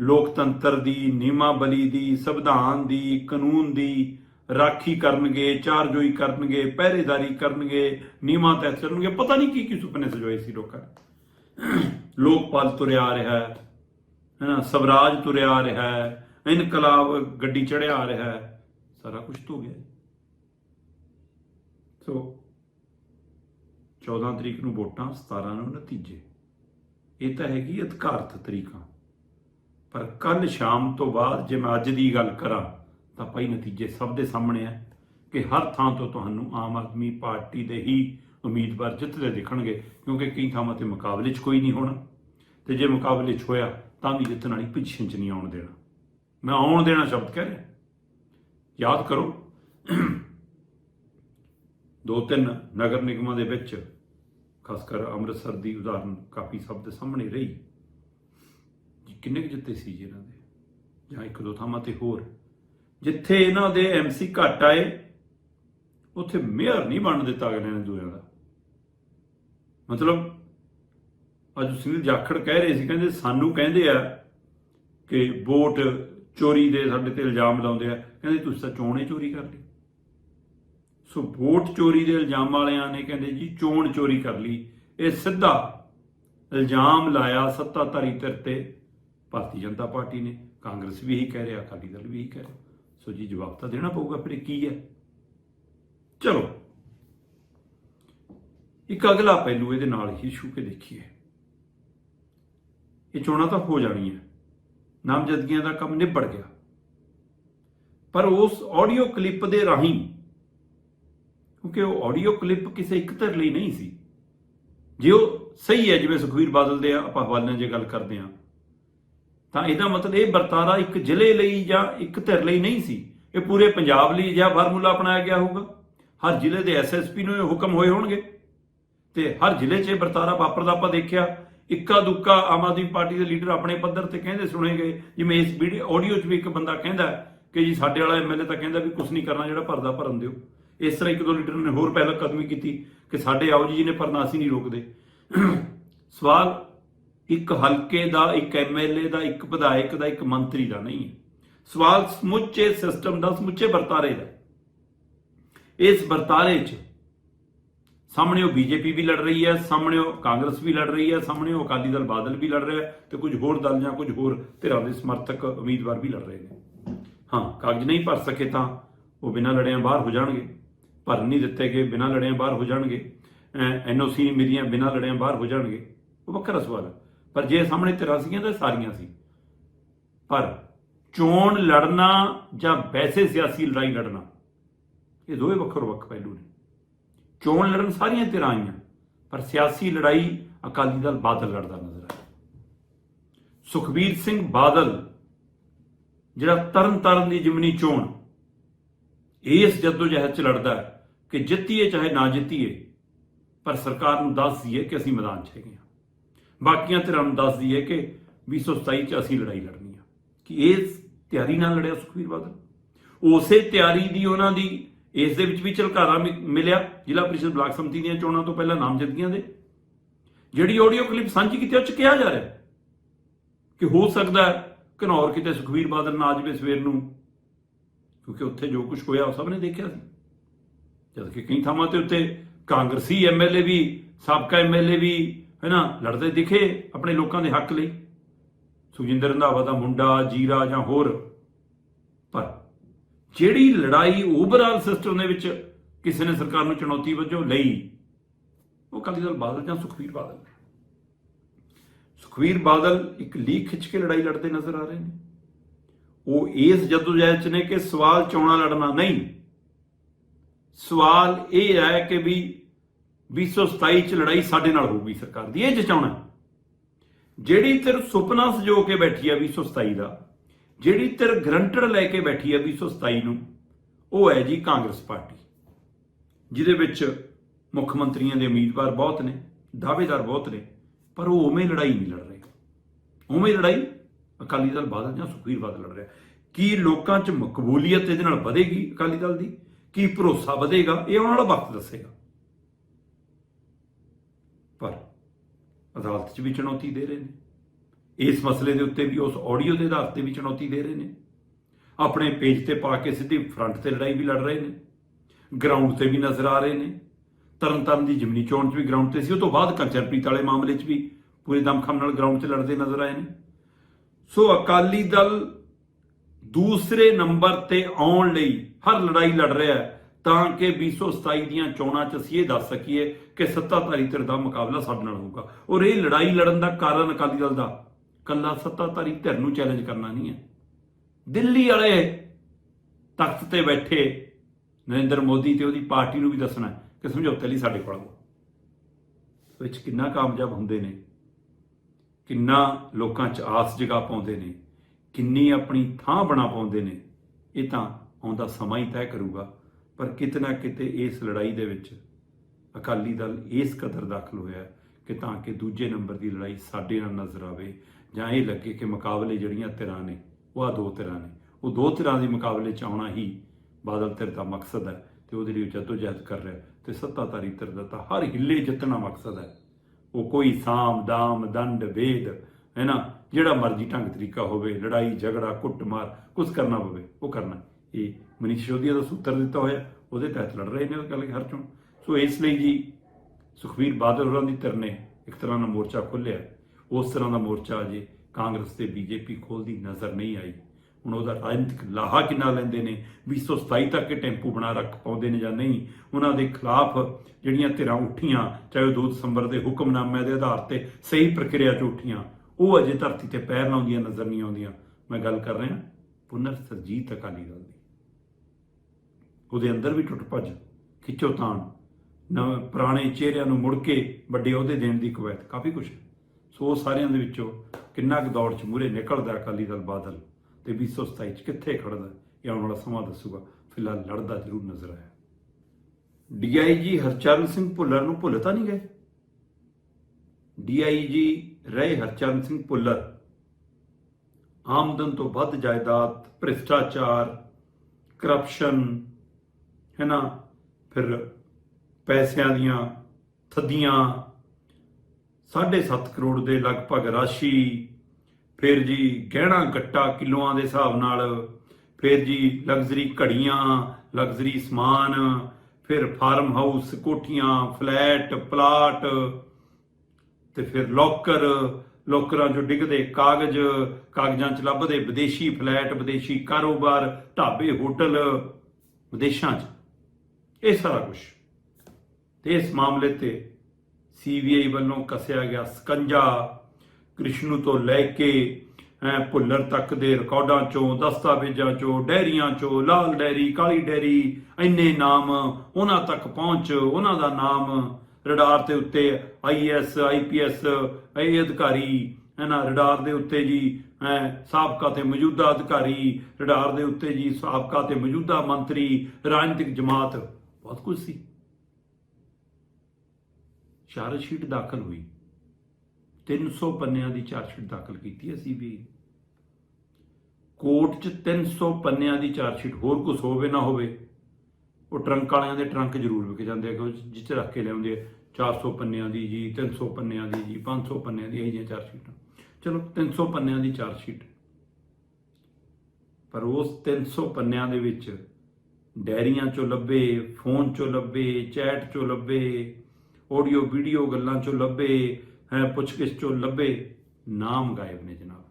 ਲੋਕਤੰਤਰ ਦੀ ਨਿਯਮਾਵਲੀ ਦੀ, ਸੰਵਿਧਾਨ ਦੀ, ਕਾਨੂੰਨ ਦੀ ਰਾਖੀ ਕਰਨਗੇ, ਚਾਰਜੋਈ ਕਰਨਗੇ, ਪਹਿਰੇਦਾਰੀ ਕਰਨਗੇ, ਨਿਯਮਾਂ ਤਹਿਤ ਚੱਲਣਗੇ, ਪਤਾ ਨਹੀਂ ਕੀ ਕੀ ਸੁਪਨੇ ਸਜੋਏ ਸੀ ਲੋਕਾਂ ਨੇ। ਲੋਕਪਾਲ ਤੁਰਿਆ ਆ ਰਿਹਾ ਹੈ, ਹੈਨਾ, ਸਵਰਾਜ ਤੁਰਿਆ ਆ ਰਿਹਾ ਹੈ, ਇਨਕਲਾਬ ਗੱਡੀ ਚੜਿਆ ਆ ਰਿਹਾ ਹੈ, ਸਾਰਾ ਕੁਝ ਹੋ ਗਿਆ ਸੋ 14 ਤਰੀਕ ਨੂੰ ਵੋਟਾਂ 17 ਨੂੰ ਨਤੀਜੇ। ਇਹ ਤਾਂ ਹੈਗੀ ਅਧਿਕਾਰਤ ਤਰੀਕਾਂ। ਪਰ ਕੱਲ ਸ਼ਾਮ ਤੋਂ ਬਾਅਦ ਜੇ ਮੈਂ ਅੱਜ ਦੀ ਗੱਲ ਕਰਾਂ, ਤਾਂ ਭਾਈ ਨਤੀਜੇ ਸਭ ਦੇ ਸਾਹਮਣੇ ਆ ਕਿ ਹਰ ਥਾਂ ਤੋਂ ਤੁਹਾਨੂੰ ਆਮ ਆਦਮੀ ਪਾਰਟੀ ਦੇ ਹੀ ਉਮੀਦਵਾਰ ਜਿੱਤਦੇ ਦੇਖਣਗੇ, ਕਿਉਂਕਿ ਕਈ ਥਾਵਾਂ ਤੇ ਮੁਕਾਬਲੇ 'ਚ ਕੋਈ ਨਹੀਂ ਹੋਣਾ। ਤੇ ਜੇ ਮੁਕਾਬਲੇ 'ਚ ਹੋਇਆ, ਤਾਂ ਵੀ ਜਿੱਤਣ ਵਾਲੀ ਪੋਜੀਸ਼ਨ 'ਚ ਨਹੀਂ ਆਉਣ ਦੇਣਾ। ਮੈਂ ਆਉਣ ਦੇਣਾ ਸ਼ਬਦ ਕਹਿ ਰਿਹਾ। ਯਾਦ ਕਰੋ, ਦੋ ਤਿੰਨ ਨਗਰ ਨਿਗਮਾਂ ਦੇ ਵਿੱਚ, ਖਾਸ ਕਰ ਅੰਮ੍ਰਿਤਸਰ ਦੀ ਉਦਾਹਰਨ ਕਾਫੀ ਸਭ ਦੇ ਸਾਹਮਣੇ ਰਹੀ। ਕਿੰਨੇ ਕੁ ਜਿੱਤੇ ਸੀ ਜੀ ਇਹਨਾਂ ਦੇ? ਜਾਂ ਇੱਕ ਦੋ ਥਾਵਾਂ ਤੇ ਹੋਰ। ਜਿੱਥੇ ਇਹਨਾਂ ਦੇ ਐਮਸੀ ਘੱਟ ਆਏ, ਉੱਥੇ ਮੇਅਰ ਨਹੀਂ ਬਣ ਦਿੱਤਾ ਅਗਲੇ ਨੇ ਦੂਜਿਆਂ ਦਾ। ਮਤਲਬ ਅੱਜ ਸੁਨੀਲ ਜਾਖੜ ਕਹਿ ਰਹੇ ਸੀ, ਕਹਿੰਦੇ ਸਾਨੂੰ ਕਹਿੰਦੇ ਆ ਕਿ ਵੋਟ ਚੋਰੀ ਦੇ ਸਾਡੇ ਤੇ ਇਲਜ਼ਾਮ ਲਾਉਂਦੇ ਆ। ਕਹਿੰਦੇ ਤੁਸੀਂ ਤਾਂ ਚੋਣ ਹੀ ਚੋਰੀ ਕਰ ਲਈ ਸੋ ਵੋਟ ਚੋਰੀ ਦੇ ਇਲਜ਼ਾਮ ਵਾਲਿਆਂ ਨੇ ਕਹਿੰਦੇ ਜੀ ਚੋਣ ਚੋਰੀ ਕਰ ਲਈ। ਇਹ ਸਿੱਧਾ ਇਲਜ਼ਾਮ ਲਾਇਆ ਸੱਤਾਧਾਰੀ ਧਿਰ ਤੇ। ਭਾਰਤੀ ਜਨਤਾ ਪਾਰਟੀ ਨੇ, ਕਾਂਗਰਸ ਵੀ ਇਹੀ ਕਹਿ ਰਿਹਾ, ਅਕਾਲੀ ਦਲ ਵੀ ਇਹੀ ਕਹਿ ਰਿਹਾ। ਸੋ ਜੀ ਜਵਾਬ ਤਾਂ ਦੇਣਾ ਪਊਗਾ, ਫਿਰ ਕੀ ਹੈ? ਚਲੋ। ਇੱਕ ਅਗਲਾ ਪਹਿਲੂ ਇਹਦੇ ਨਾਲ ਹੀ ਛੂ ਕੇ ਦੇਖੀਏ। ਇਹ ਚੋਣਾਂ ਤਾਂ ਹੋ ਜਾਣੀਆਂ। ਨਾਮਜ਼ਦਗੀਆਂ ਦਾ ਕੰਮ ਨਿਬੜ ਗਿਆ। ਪਰ ਉਸ ਆਡੀਓ ਕਲਿੱਪ ਦੇ ਰਾਹੀਂ, ਕਿਉਂਕਿ ਉਹ ਆਡੀਓ ਕਲਿੱਪ ਕਿਸੇ ਇੱਕ ਧਿਰ ਲਈ ਨਹੀਂ ਸੀ। ਜੇ ਉਹ ਸਹੀ ਹੈ, ਜਿਵੇਂ ਸੁਖਵੀਰ ਬਾਦਲ ਦੇ ਆਪਾਂ ਹਵਾਲਿਆਂ ਜੇ ਗੱਲ ਕਰਦੇ ਹਾਂ, ਤਾਂ ਇਹਦਾ ਮਤਲਬ ਇਹ ਵਰਤਾਰਾ ਇੱਕ ਜ਼ਿਲ੍ਹੇ ਲਈ ਜਾਂ ਇੱਕ ਧਿਰ ਲਈ ਨਹੀਂ ਸੀ। ਇਹ ਪੂਰੇ ਪੰਜਾਬ ਲਈ ਜਾਂ ਫਾਰਮੂਲਾ ਅਪਣਾਇਆ ਗਿਆ ਹੋਊਗਾ। ਹਰ ਜ਼ਿਲ੍ਹੇ ਦੇ ਐਸਐਸਪੀ ਨੂੰ ਇਹ ਹੁਕਮ ਹੋਏ ਹੋਣਗੇ। ਤੇ ਹਰ ਜ਼ਿਲ੍ਹੇ 'ਚ ਇਹ ਵਰਤਾਰਾ ਵਾਪਰਦਾ ਆਪਾਂ ਦੇਖਿਆ। ਇੱਕਾ ਦੁੱਕਾ ਆਮ ਆਦਮੀ ਪਾਰਟੀ ਦੇ ਲੀਡਰ ਆਪਣੇ ਪੱਧਰ ਤੇ ਕਹਿੰਦੇ ਸੁਣੇ ਗਏ। ਜਿਵੇਂ ਇਸ ਵੀਡੀਓ ਆਡੀਓ 'ਚ ਵੀ ਇੱਕ ਬੰਦਾ ਕਹਿੰਦਾ ਕਿ ਜੀ ਸਾਡੇ ਵਾਲਾ ਐਮਐਲਏ ਤਾਂ ਕਹਿੰਦਾ ਵੀ ਕੁਝ ਨਹੀਂ ਕਰਨਾ, ਜਿਹੜਾ ਭਰਦਾ ਭਰਨ ਦਿਓ। ਇਸ ਤਰ੍ਹਾਂ ਇੱਕ ਦੋ ਲੀਡਰ ਨੇ ਹੋਰ ਪਹਿਲਾਂ ਕਦਮੀ ਕੀਤੀ ਕਿ ਸਾਡੇ ਆਓ ਜੀ ਨੇ ਭਰਨਾ ਅਸੀਂ ਨਹੀਂ ਰੋਕਦੇ। ਸਵਾਲ ਇੱਕ ਹਲਕੇ ਦਾ, ਇੱਕ ਐਮਐਲਏ ਦਾ, ਇੱਕ ਵਿਧਾਇਕ ਦਾ, ਇੱਕ ਮੰਤਰੀ ਦਾ ਨਹੀਂ ਹੈ। ਸਵਾਲ ਸਮੁੱਚੇ ਸਿਸਟਮ ਦਾ, ਸਮੁੱਚੇ ਵਰਤਾਰੇ ਦਾ। ਇਸ ਵਰਤਾਰੇ 'ਚ ਸਾਹਮਣੇ ਉਹ ਬੀਜੇਪੀ ਵੀ ਲੜ ਰਹੀ ਹੈ, ਸਾਹਮਣੇ ਉਹ ਕਾਂਗਰਸ ਵੀ ਲੜ ਰਹੀ ਹੈ, ਸਾਹਮਣੇ ਉਹ ਅਕਾਲੀ ਦਲ ਬਾਦਲ ਵੀ ਲੜ ਰਿਹਾ ਹੈ ਤੇ ਕੁਝ ਹੋਰ ਦਲ ਜਾਂ ਕੁਝ ਹੋਰ ਧਿਰਾਂ ਦੇ ਸਮਰਥਕ ਉਮੀਦਵਾਰ ਵੀ ਲੜ ਰਹੇ ਨੇ। ਹਾਂ, ਕਾਗਜ਼ ਨਹੀਂ ਭਰ ਸਕੇ ਤਾਂ ਉਹ ਬਿਨਾਂ ਲੜਿਆਂ ਬਾਹਰ ਹੋ ਜਾਣਗੇ। ਭਰਨ ਨਹੀਂ ਦਿੱਤੇ ਗਏ, ਬਿਨਾਂ ਲੜਿਆਂ ਬਾਹਰ ਹੋ ਜਾਣਗੇ। ਐਨਓਸੀ ਮੇਰੀਆਂ ਬਿਨਾਂ ਲੜਿਆਂ ਬਾਹਰ ਹੋ ਜਾਣਗੇ। ਉਹ ਵੱਖਰਾ ਸਵਾਲ ਹੈ। ਪਰ ਜੇ ਸਾਹਮਣੇ ਧਿਰਾਂ ਸੀਗੀਆਂ ਤਾਂ ਸਾਰੀਆਂ ਸੀ। ਪਰ ਚੋਣ ਲੜਨਾ ਜਾਂ ਵੈਸੇ ਸਿਆਸੀ ਲੜਾਈ ਲੜਨਾ, ਇਹ ਦੋਵੇਂ ਵੱਖਰੋ ਵੱਖ ਪਹਿਲੂ ਨੇ। ਚੋਣ ਲੜਨ? ਸਾਰੀਆਂ ਧਿਰਾਂ ਆਈਆਂ। ਪਰ ਸਿਆਸੀ ਲੜਾਈ ਅਕਾਲੀ ਦਲ ਬਾਦਲ ਲੜਦਾ ਨਜ਼ਰ ਆਇਆ। ਸੁਖਬੀਰ ਸਿੰਘ ਬਾਦਲ, ਜਿਹੜਾ ਤਰਨ ਤਾਰਨ ਦੀ ਜਿਮਨੀ ਚੋਣ ਇਸ ਜੱਦੋ ਜਹਿਦ ਚ ਲੜਦਾ ਹੈ ਕਿ ਜਿੱਤੀਏ ਚਾਹੇ ਨਾ ਜਿੱਤੀਏ, ਪਰ ਸਰਕਾਰ ਨੂੰ ਦੱਸ ਦਈਏ ਕਿ ਅਸੀਂ ਮੈਦਾਨ 'ਚ ਹੈਗੇ ਹਾਂ। ਬਾਕੀਆਂ ਧਿਰਾਂ ਨੂੰ ਦੱਸਦੀ ਹੈ ਕਿ 2027 ਚ ਅਸੀਂ ਲੜਾਈ ਲੜਨੀ ਆ। ਕਿ ਇਸ ਤਿਆਰੀ ਨਾਲ ਲੜਿਆ ਸੁਖਵੀਰ ਬਾਦਲ? ਉਸੇ ਤਿਆਰੀ ਦੀ ਉਹਨਾਂ ਦੀ ਇਸ ਦੇ ਵਿੱਚ ਵੀ ਝਲਕਾਰਾ ਮਿ- ਮਿਲਿਆ। ਜ਼ਿਲ੍ਹਾ ਪ੍ਰੀਸ਼ਦ ਬਲਾਕ ਸਮਿਤੀ ਦੀਆਂ ਚੋਣਾਂ ਤੋਂ ਪਹਿਲਾਂ ਨਾਮਜ਼ਦਗੀਆਂ ਦੇ। ਜਿਹੜੀ ਆਡੀਓ ਕਲਿੱਪ ਸਾਂਝੀ ਕੀਤੀ ਉਹ ਚ ਕਿਹਾ ਜਾ ਰਿਹਾ ਕਿ ਹੋ ਸਕਦਾ ਹੈ ਘਨੌਰ ਕਿਤੇ ਸੁਖਵੀਰ ਬਾਦਲ ਨਾ ਆ ਜਾਵੇ ਸਵੇਰ ਨੂੰ। ਕਿਉਂਕਿ ਉੱਥੇ ਜੋ ਕੁਝ ਹੋਇਆ, ਉਹ ਸਭ ਨੇ ਦੇਖਿਆ ਸੀ। ਜਦ ਕਿ ਕਈ ਥਾਵਾਂ ਤੇ ਉੱਤੇ ਕਾਂਗਰਸੀ ਐਮਐਲਏ ਵੀ, ਸਾਬਕਾ ਐਮਐਲਏ ਵੀ, ਹੈਨਾ, ਲੜਦੇ ਦਿਖੇ ਆਪਣੇ ਲੋਕਾਂ ਦੇ ਹੱਕ ਲਈ। ਸੁਖਜਿੰਦਰ ਰੰਧਾਵਾ ਦਾ ਮੁੰਡਾ, ਜੀਰਾ ਜਾਂ ਹੋਰ ਜਿਹੜੀ ਲੜਾਈ ਓਵਰਆਲ ਸਿਸਟਮ ਦੇ ਵਿੱਚ ਕਿਸੇ ਨੇ ਸਰਕਾਰ ਨੂੰ ਚੁਣੌਤੀ ਵਜੋਂ ਲਈ, ਉਹ ਅਕਾਲੀ ਦਲ ਬਾਦਲ ਜਾਂ ਸੁਖਵੀਰ ਬਾਦਲ? ਨੇ ਸੁਖਵੀਰ ਬਾਦਲ ਇੱਕ ਲੀਕ ਖਿੱਚ ਕੇ ਲੜਾਈ ਲੜਦੇ ਨਜ਼ਰ ਆ ਰਹੇ ਨੇ। ਉਹ ਇਸ ਜਦੋਜਹਿਦ ਚ ਨੇ ਕਿ ਸਵਾਲ ਚੋਣਾਂ ਲੜਨਾ ਨਹੀਂ। ਸਵਾਲ ਇਹ ਹੈ ਕਿ ਵੀ 2027 ਚ ਲੜਾਈ ਸਾਡੇ ਨਾਲ ਹੋਊਗੀ ਸਰਕਾਰ ਦੀ, ਇਹ ਜਚਾਉਣਾ ਜਿਹੜੀ ਤੇਰ ਸੁਪਨਾ ਸਜੋ ਕੇ ਬੈਠੀ ਆ 2027 ਦਾ ਜਿਹੜੀ ਤੇਰ ਗਰੰਟਡ ਲੈ ਕੇ ਬੈਠੀ ਆ 2027 ਨੂੰ, ਉਹ ਹੈ ਜੀ ਕਾਂਗਰਸ ਪਾਰਟੀ, ਜਿਹਦੇ ਵਿੱਚ ਮੁੱਖ ਮੰਤਰੀਆਂ ਦੇ ਉਮੀਦਵਾਰ ਬਹੁਤ ਨੇ, ਦਾਅਵੇਦਾਰ ਬਹੁਤ ਨੇ, ਪਰ ਉਹ ਉਵੇਂ ਲੜਾਈ ਨਹੀਂ ਲੜ ਰਹੇ। ਉਵੇਂ ਲੜਾਈ ਅਕਾਲੀ ਦਲ ਬਾਦਲ ਜਾਂ ਸੁਖਬੀਰ ਬਾਦਲ ਲੜ ਰਿਹਾ। ਕੀ ਲੋਕਾਂ 'ਚ ਮਕਬੂਲੀਅਤ ਇਹਦੇ ਨਾਲ ਵਧੇਗੀ ਅਕਾਲੀ ਦਲ ਦੀ? ਕੀ ਭਰੋਸਾ ਵਧੇਗਾ? ਇਹ ਉਹਨਾਂ ਵਾਲਾ ਵਕਤ ਦੱਸੇਗਾ। ਪਰ ਅਦਾਲਤ 'ਚ ਵੀ ਚੁਣੌਤੀ ਦੇ ਰਹੇ ਨੇ। ਇਸ ਮਸਲੇ ਦੇ ਉੱਤੇ ਵੀ ਉਸ ਆਡੀਓ ਦੇ ਆਧਾਰ ਤੇ ਵੀ ਚੁਣੌਤੀ ਦੇ ਰਹੇ ਨੇ। ਆਪਣੇ ਪੇਜ ਤੇ ਪਾ ਕੇ ਸਿੱਧੀ ਫਰੰਟ ਤੇ ਲੜਾਈ ਵੀ ਲੜ ਰਹੇ ਨੇ। ਗਰਾਊਂਡ ਤੇ ਵੀ ਨਜ਼ਰ ਆ ਰਹੇ ਨੇ। ਤਰਨਤਾਰਨ ਦੀ ਜਿਮਨੀ ਚੋਣ 'ਚ ਵੀ ਗਰਾਊਂਡ ਤੇ ਸੀ। ਉਹ ਤੋਂ ਬਾਅਦ ਕੰਚਰਪ੍ਰੀਤ ਵਾਲੇ ਮਾਮਲੇ 'ਚ ਵੀ ਪੂਰੇ ਦਮਖਮ ਨਾਲ ਗਰਾਊਂਡ 'ਚ ਲੜਦੇ ਨਜ਼ਰ ਆਏ ਨੇ। ਸੋ ਅਕਾਲੀ ਦਲ ਦੂਸਰੇ ਨੰਬਰ ਤੇ ਆਉਣ ਲਈ ਹਰ ਲੜਾਈ ਲੜ ਰਿਹਾ ਹੈ, ਤਾਂ ਕਿ 2027 ਦੀਆਂ ਚੋਣਾਂ 'ਚ ਅਸੀਂ ਇਹ ਦੱਸ ਸਕੀਏ ਕਿ ਸੱਤਾਧਾਰੀ ਧਿਰ ਦਾ ਮੁਕਾਬਲਾ ਸਾਡੇ ਨਾਲ ਹੋਊਗਾ। ਔਰ ਇਹ ਲੜਾਈ ਲੜਨ ਦਾ ਕਾਰਨ ਅਕਾਲੀ ਦਲ ਦਾ ਕੱਲਾ ਸੱਤਾਧਾਰੀ ਧਿਰ ਨੂੰ ਚੈਲੰਜ ਕਰਨਾ ਨਹੀਂ ਹੈ। ਦਿੱਲੀ ਵਾਲੇ ਤਖਤ ਤੇ ਬੈਠੇ ਨਰਿੰਦਰ ਮੋਦੀ ਤੇ ਉਹਦੀ ਪਾਰਟੀ ਨੂੰ ਵੀ ਦੱਸਣਾ ਕਿ ਸਮਝੌਤੇ ਲਈ ਸਾਡੇ ਕੋਲ ਆਓ। ਵਿੱਚ ਕਿੰਨਾ ਕਾਮਯਾਬ ਹੁੰਦੇ ਨੇ, ਕਿੰਨਾ ਲੋਕਾਂ 'ਚ ਆਸ ਜਗਾ ਪਾਉਂਦੇ ਨੇ, ਕਿੰਨੀ ਆਪਣੀ ਥਾਂ ਬਣਾ ਪਾਉਂਦੇ ਨੇ, ਇਹ ਤਾਂ ਆਉਂਦਾ ਸਮਾਂ ਹੀ ਤੈਅ ਕਰੂਗਾ। ਪਰ ਕਿਤੇ ਨਾ ਕਿਤੇ ਇਸ ਲੜਾਈ ਦੇ ਵਿੱਚ ਅਕਾਲੀ ਦਲ ਇਸ ਕਦਰ ਦਾਖਲ ਹੋਇਆ ਕਿ ਤਾਂ ਕਿ ਦੂਜੇ ਨੰਬਰ ਦੀ ਲੜਾਈ ਸਾਡੇ ਨਾਲ ਨਜ਼ਰ ਆਵੇ ਜਾਂ ਇਹ ਲੱਗੇ ਕਿ ਮੁਕਾਬਲੇ ਜਿਹੜੀਆਂ ਧਿਰਾਂ ਨੇ, ਉਹ ਆ ਦੋ ਧਿਰਾਂ ਨੇ। ਉਹ ਦੋ ਧਿਰਾਂ ਦੇ ਮੁਕਾਬਲੇ ਚ ਆਉਣਾ ਹੀ ਬਾਦਲ ਧਿਰ ਦਾ ਮਕਸਦ ਹੈ ਤੇ ਉਹਦੇ ਲਈ ਜਦੋਜਹਿਦ ਕਰ ਰਿਹਾ ਤੇ ਸੱਤਾਧਾਰੀ ਧਿਰ ਦਾ ਤਾਂ ਹਰ ਹਿੱਲੇ ਜਿੱਤਣਾ ਮਕਸਦ ਹੈ। ਉਹ ਕੋਈ ਸਾਮ, ਦਾਮ, ਦੰਡ, ਵੇਦ, ਹੈ ਨਾ? ਜਿਹੜਾ ਮਰਜ਼ੀ ਢੰਗ ਤਰੀਕਾ ਹੋਵੇ, ਲੜਾਈ, ਝਗੜਾ, ਕੁੱਟਮਾਰ ਕੁਝ ਕਰਨਾ ਪਵੇ, ਉਹ ਕਰਨਾ ਇਹ ਮਨੀਸ਼ ਸ਼ੋਦੀਆ ਦਾ ਸੂਤਰ ਦਿੱਤਾ ਹੋਇਆ, ਉਹਦੇ ਤਹਿਤ ਲੜ ਰਹੇ ਨੇ ਉਹ ਗੱਲ ਹਰ ਚੋਂ ਸੋ ਇਸ ਲਈ ਜੀ ਸੁਖਵੀਰ ਬਾਦਲ ਹੋਰਾਂ ਦੀ ਧਿਰ ਨੇ ਇੱਕ ਤਰ੍ਹਾਂ ਦਾ ਮੋਰਚਾ ਖੋਲ੍ਹਿਆ ਉਸ ਤਰ੍ਹਾਂ ਦਾ ਮੋਰਚਾ ਅਜੇ ਕਾਂਗਰਸ ਤੇ ਬੀਜੇਪੀ ਖੋਲਦੀ ਨਜ਼ਰ ਨਹੀਂ ਆਈ। ਹੁਣ ਉਹਦਾ ਰਾਜਨੀਤਿਕ ਲਾਹਾ ਕਿੰਨਾ ਲੈਂਦੇ ਨੇ? 2027 ਤੱਕ ਇਹ ਟੈਂਪੂ ਬਣਾ ਰੱਖ ਪਾਉਂਦੇ ਨੇ ਜਾਂ ਨਹੀਂ? ਉਹਨਾਂ ਦੇ ਖਿਲਾਫ ਜਿਹੜੀਆਂ ਧਿਰਾਂ ਉੱਠੀਆਂ, ਚਾਹੇ ਉਹ 2 ਦਸੰਬਰ ਦੇ ਹੁਕਮਨਾਮੇ ਦੇ ਆਧਾਰ ਤੇ ਸਹੀ ਪ੍ਰਕਿਰਿਆ 'ਚ ਉੱਠੀਆਂ, ਉਹ ਅਜੇ ਧਰਤੀ ਤੇ ਪੈਰ ਲਾਉਂਦੀਆਂ, ਨਜ਼ਰ ਨਹੀਂ ਆਉਂਦੀਆਂ। ਮੈਂ ਗੱਲ ਕਰ ਰਿਹਾ ਪੁਨਰ ਸਰਜੀਤ ਅਕਾਲੀ ਦਲ ਦੀ। ਉਹਦੇ ਅੰਦਰ ਵੀ ਟੁੱਟ ਭੱਜ, ਖਿੱਚੋ ਤਾਣ। ਨਵੇਂ ਪੁਰਾਣੇ ਚਿਹਰਿਆਂ ਨੂੰ ਮੁੜ ਕੇ ਵੱਡੇ ਅਹੁਦੇ ਦੇਣ ਦੀ ਕਵਾਇਤ ਕਾਫੀ ਕੁਝ ਸੋ ਉਹ ਸਾਰਿਆਂ ਦੇ ਵਿੱਚੋਂ ਕਿੰਨਾ ਕੁ ਦੌੜ ਚ ਮੂਰੇ ਨਿਕਲਦਾ ਅਕਾਲੀ ਦਲ ਬਾਦਲ ਤੇ 2027 ਚ ਕਿੱਥੇ ਖੜਦਾ, ਇਹ ਆਉਣ ਵਾਲਾ ਸਮਾਂ ਦੱਸੂਗਾ। ਫਿਲਹਾਲ ਲੜਦਾ ਜ਼ਰੂਰ ਨਜ਼ਰ ਆਇਆ। ਡੀਆਈਜੀ ਹਰਚਰਨ ਸਿੰਘ ਭੁੱਲਰ ਨੂੰ ਭੁੱਲ ਤਾਂ ਨਹੀਂ ਗਏ? ਡੀਆਈਜੀ ਰਹੇ ਹਰਚਰਨ ਸਿੰਘ ਭੁੱਲਰ। ਆਮਦਨ ਤੋਂ ਵੱਧ ਜਾਇਦਾਦ, ਭ੍ਰਿਸ਼ਟਾਚਾਰ ਕਰਪਸ਼ਨ ਹੈ ਨਾ? ਫਿਰ ਪੈਸਿਆਂ ਦੀਆਂ ਥੱਦੀਆਂ 7.5 ਕਰੋੜ ਦੇ ਲਗਭਗ ਰਾਸ਼ੀ, ਫਿਰ ਜੀ ਗਹਿਣਾ ਗੱਟਾ ਕਿਲੋਆਂ ਦੇ ਹਿਸਾਬ ਨਾਲ, ਫਿਰ ਜੀ ਲਗਜ਼ਰੀ ਘੜੀਆਂ, ਲਗਜ਼ਰੀ ਸਮਾਨ, ਫਿਰ ਫਾਰਮ ਹਾਊਸ, ਕੋਠੀਆਂ, ਫਲੈਟ, ਪਲਾਟ, ਤੇ ਫਿਰ ਲੋਕਰ, ਲੋਕਰਾਂ ਚੋਂ ਡਿੱਗਦੇ ਕਾਗਜ਼, ਕਾਗਜ਼ਾਂ 'ਚ ਲੱਭਦੇ ਵਿਦੇਸ਼ੀ ਫਲੈਟ, ਵਿਦੇਸ਼ੀ ਕਾਰੋਬਾਰ, ਢਾਬੇ, ਹੋਟਲ, ਵਿਦੇਸ਼ਾਂ 'ਚ। ਇਹ ਸਾਰਾ ਕੁਝ ਤੇ ਇਸ ਮਾਮਲੇ ਤੇ ਸੀਬੀਆਈ ਵੱਲੋਂ ਕੱਸਿਆ ਗਿਆ ਸਕੰਜਾ ਕ੍ਰਿਸ਼ਨੂ ਤੋਂ ਲੈ ਕੇ ਐ ਭੁੱਲਰ ਤੱਕ ਦੇ ਰਿਕਾਰਡਾਂ ਚੋਂ, ਦਸਤਾਵੇਜ਼ਾਂ ਚੋਂ, ਡੈਰੀਆਂ ਚੋਂ, ਲਾਲ ਡੈਰੀ, ਕਾਲੀ ਡੈਰੀ, ਇੰਨੇ ਨਾਮ ਉਹਨਾਂ ਤੱਕ ਪਹੁੰਚ, ਉਹਨਾਂ ਦਾ ਨਾਮ ਰਡਾਰ ਦੇ ਉੱਤੇ ਆਈਐਸ ਆਈਪੀਐਸ ਇਹ ਅਧਿਕਾਰੀ ਹੈ ਨਾ ਰਡਾਰ ਦੇ ਉੱਤੇ ਜੀ ਐ ਸਾਬਕਾ ਤੇ ਮੌਜੂਦਾ ਅਧਿਕਾਰੀ, ਰਡਾਰ ਦੇ ਉੱਤੇ ਜੀ, ਸਾਬਕਾ ਤੇ ਮੌਜੂਦਾ ਮੰਤਰੀ, ਰਾਜਨੀਤਿਕ ਜਮਾਤ, ਬਹੁਤ ਕੁਝ ਸੀ। ਚਾਰਜ ਸ਼ੀਟ ਦਾਖਲ ਹੋਈ। 300 ਪੰਨਿਆਂ ਦੀ ਚਾਰਜਸ਼ੀਟ ਦਾਖਲ ਕੀਤੀ ਅਸੀਂ ਵੀ ਕੋਰਟ 'ਚ 300 ਪੰਨਿਆਂ ਦੀ ਚਾਰਜਸ਼ੀਟ ਹੋਰ ਕੁਝ ਹੋਵੇ ਨਾ ਹੋਵੇ, ਉਹ ਟਰੰਕ ਵਾਲਿਆਂ ਦੇ ਟਰੰਕ ਜ਼ਰੂਰ ਵਿਕ ਜਾਂਦੇ ਆ ਕਿ ਉਹ ਜਿੱਥੇ ਰੱਖ ਕੇ ਲਿਆਉਂਦੇ ਆ 400 ਪੰਨਿਆਂ ਦੀ ਜੀ 300 ਪੰਨਿਆਂ ਦੀ ਜੀ 500 ਪੰਨਿਆਂ ਦੀ ਇਹ ਜਿਹੀਆਂ ਚਾਰਜਸ਼ੀਟਾਂ ਚਲੋ 300 ਪੰਨਿਆਂ ਦੀ ਚਾਰਜਸ਼ੀਟ ਪਰ ਉਸ 300 ਪੰਨਿਆਂ ਦੇ ਵਿੱਚ ਡੈਰੀਆਂ ਚੋਂ ਲੱਭੇ, ਫੋਨ ਚੋਂ ਲੱਭੇ, ਚੈਟ ਚੋਂ ਲੱਭੇ ਆਡੀਓ ਵੀਡੀਓ ਗੱਲਾਂ ਚੋਂ ਲੱਭੇ, ਹੈ, ਪੁੱਛਗਿੱਛ ਚੋਂ ਲੱਭੇ, ਨਾਮ ਗਾਇਬ ਨੇ ਜਨਾਬ।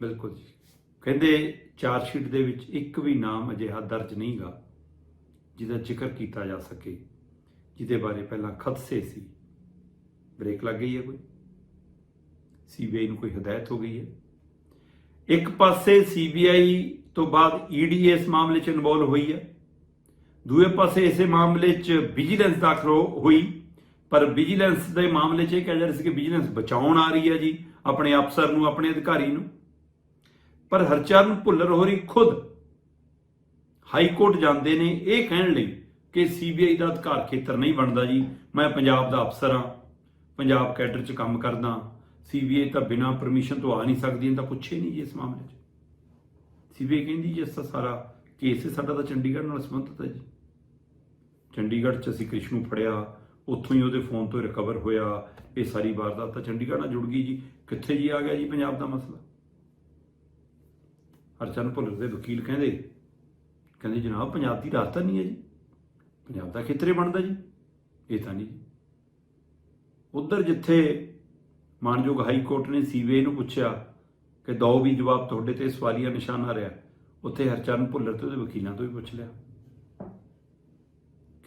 ਬਿਲਕੁਲ ਜੀ। ਕਹਿੰਦੇ ਚਾਰਜ ਸ਼ੀਟ ਦੇ ਵਿੱਚ ਇੱਕ ਵੀ ਨਾਮ ਅਜਿਹਾ ਦਰਜ ਨਹੀਂਗਾ, ਜਿਹਦਾ ਜ਼ਿਕਰ ਕੀਤਾ ਜਾ ਸਕੇ, ਜਿਹਦੇ ਬਾਰੇ ਪਹਿਲਾਂ ਖਦਸੇ ਸੀ। ਬ੍ਰੇਕ ਲੱਗ ਗਈ ਹੈ ਕੋਈ? ਸੀਬੀਆਈ ਨੂੰ ਕੋਈ ਹਦਾਇਤ ਹੋ ਗਈ ਹੈ? ਇੱਕ ਪਾਸੇ ਸੀਬੀਆਈ ਤੋਂ ਬਾਅਦ ਈਡੀ ਇਸ ਮਾਮਲੇ 'ਚ ਇਨਵੋਲਵ ਹੋਈ ਹੈ। ਦੂਏ ਪਾਸੇ ਇਸੇ ਮਾਮਲੇ 'ਚ ਵਿਜੀਲੈਂਸ ਦਾਖਲ ਹੋ- ਹੋਈ। ਪਰ ਵਿਜੀਲੈਂਸ ਦੇ ਮਾਮਲੇ 'ਚ ਇਹ ਕਿਹਾ ਜਾ ਰਿਹਾ ਸੀ ਕਿ ਵਿਜੀਲੈਂਸ ਬਚਾਉਣ ਆ ਰਹੀ ਹੈ ਜੀ, ਆਪਣੇ ਅਫਸਰ ਨੂੰ, ਆਪਣੇ ਅਧਿਕਾਰੀ ਨੂੰ। ਪਰ ਹਰਚਰਨ ਭੁੱਲਰ ਹੋਰੀ ਖੁਦ ਹਾਈ ਕੋਰਟ ਜਾਂਦੇ ਨੇ ਇਹ ਕਹਿਣ ਲਈ ਕਿ ਸੀਬੀਆਈ ਦਾ ਅਧਿਕਾਰ ਖੇਤਰ ਨਹੀਂ ਬਣਦਾ ਜੀ। ਮੈਂ ਪੰਜਾਬ ਦਾ ਅਫਸਰ ਹਾਂ, ਪੰਜਾਬ ਕੈਡਰ 'ਚ ਕੰਮ ਕਰਦਾ। ਸੀਬੀਆਈ ਤਾਂ ਬਿਨਾਂ ਪਰਮਿਸ਼ਨ ਤੋਂ ਆ ਨਹੀਂ ਸਕਦੀ ਤਾਂ ਪੁੱਛੇ ਨਹੀਂ ਜੀ ਇਸ ਮਾਮਲੇ 'ਚ। ਸੀਬੀਆਈ ਕਹਿੰਦੀ ਜੀ, ਇਸ ਦਾ ਸਾਰਾ ਕੇਸ ਸਾਡਾ ਤਾਂ ਚੰਡੀਗੜ੍ਹ ਨਾਲ ਸੰਬੰਧਿਤ ਹੈ ਜੀ। ਚੰਡੀਗੜ੍ਹ 'ਚ ਅਸੀਂ ਕ੍ਰਿਸ਼ ਨੂੰ ਫੜਿਆ, ਉੱਥੋਂ ਹੀ ਉਹਦੇ ਫੋਨ ਤੋਂ ਰਿਕਵਰ ਹੋਇਆ, ਇਹ ਸਾਰੀ ਵਾਰਦਾਤ ਤਾਂ ਚੰਡੀਗੜ੍ਹ ਨਾਲ ਜੁੜ ਗਈ ਜੀ। ਕਿੱਥੇ ਜੀ ਆ ਗਿਆ ਜੀ ਪੰਜਾਬ ਦਾ ਮਸਲਾ? ਹਰਚੰਦ ਭੁੱਲਰ ਦੇ ਵਕੀਲ ਕਹਿੰਦੇ ਕਹਿੰਦੇ ਜਨਾਬ ਪੰਜਾਬ ਦੀ ਰਾਜਧਾਨੀ ਹੈ ਜੀ। ਪੰਜਾਬ ਦਾ ਖੇਤਰ ਬਣਦਾ ਜੀ, ਇਹ ਤਾਂ ਨਹੀਂ। ਜੀ ਉਧਰ ਜਿੱਥੇ ਮਾਨਯੋਗ ਹਾਈ ਕੋਰਟ ਨੇ ਸੀਬੀਆਈ ਨੂੰ ਪੁੱਛਿਆ ਕਿ ਦੋ ਵੀ ਜਵਾਬ ਤੁਹਾਡੇ ਤੇ ਸਵਾਲੀਆ ਨਿਸ਼ਾਨ ਆ ਰਿਹਾ, ਉੱਥੇ ਹਰਚਰਨ ਭੁੱਲਰ ਤੇ ਉਹਦੇ ਵਕੀਲਾਂ ਤੋਂ ਵੀ ਪੁੱਛ ਲਿਆ।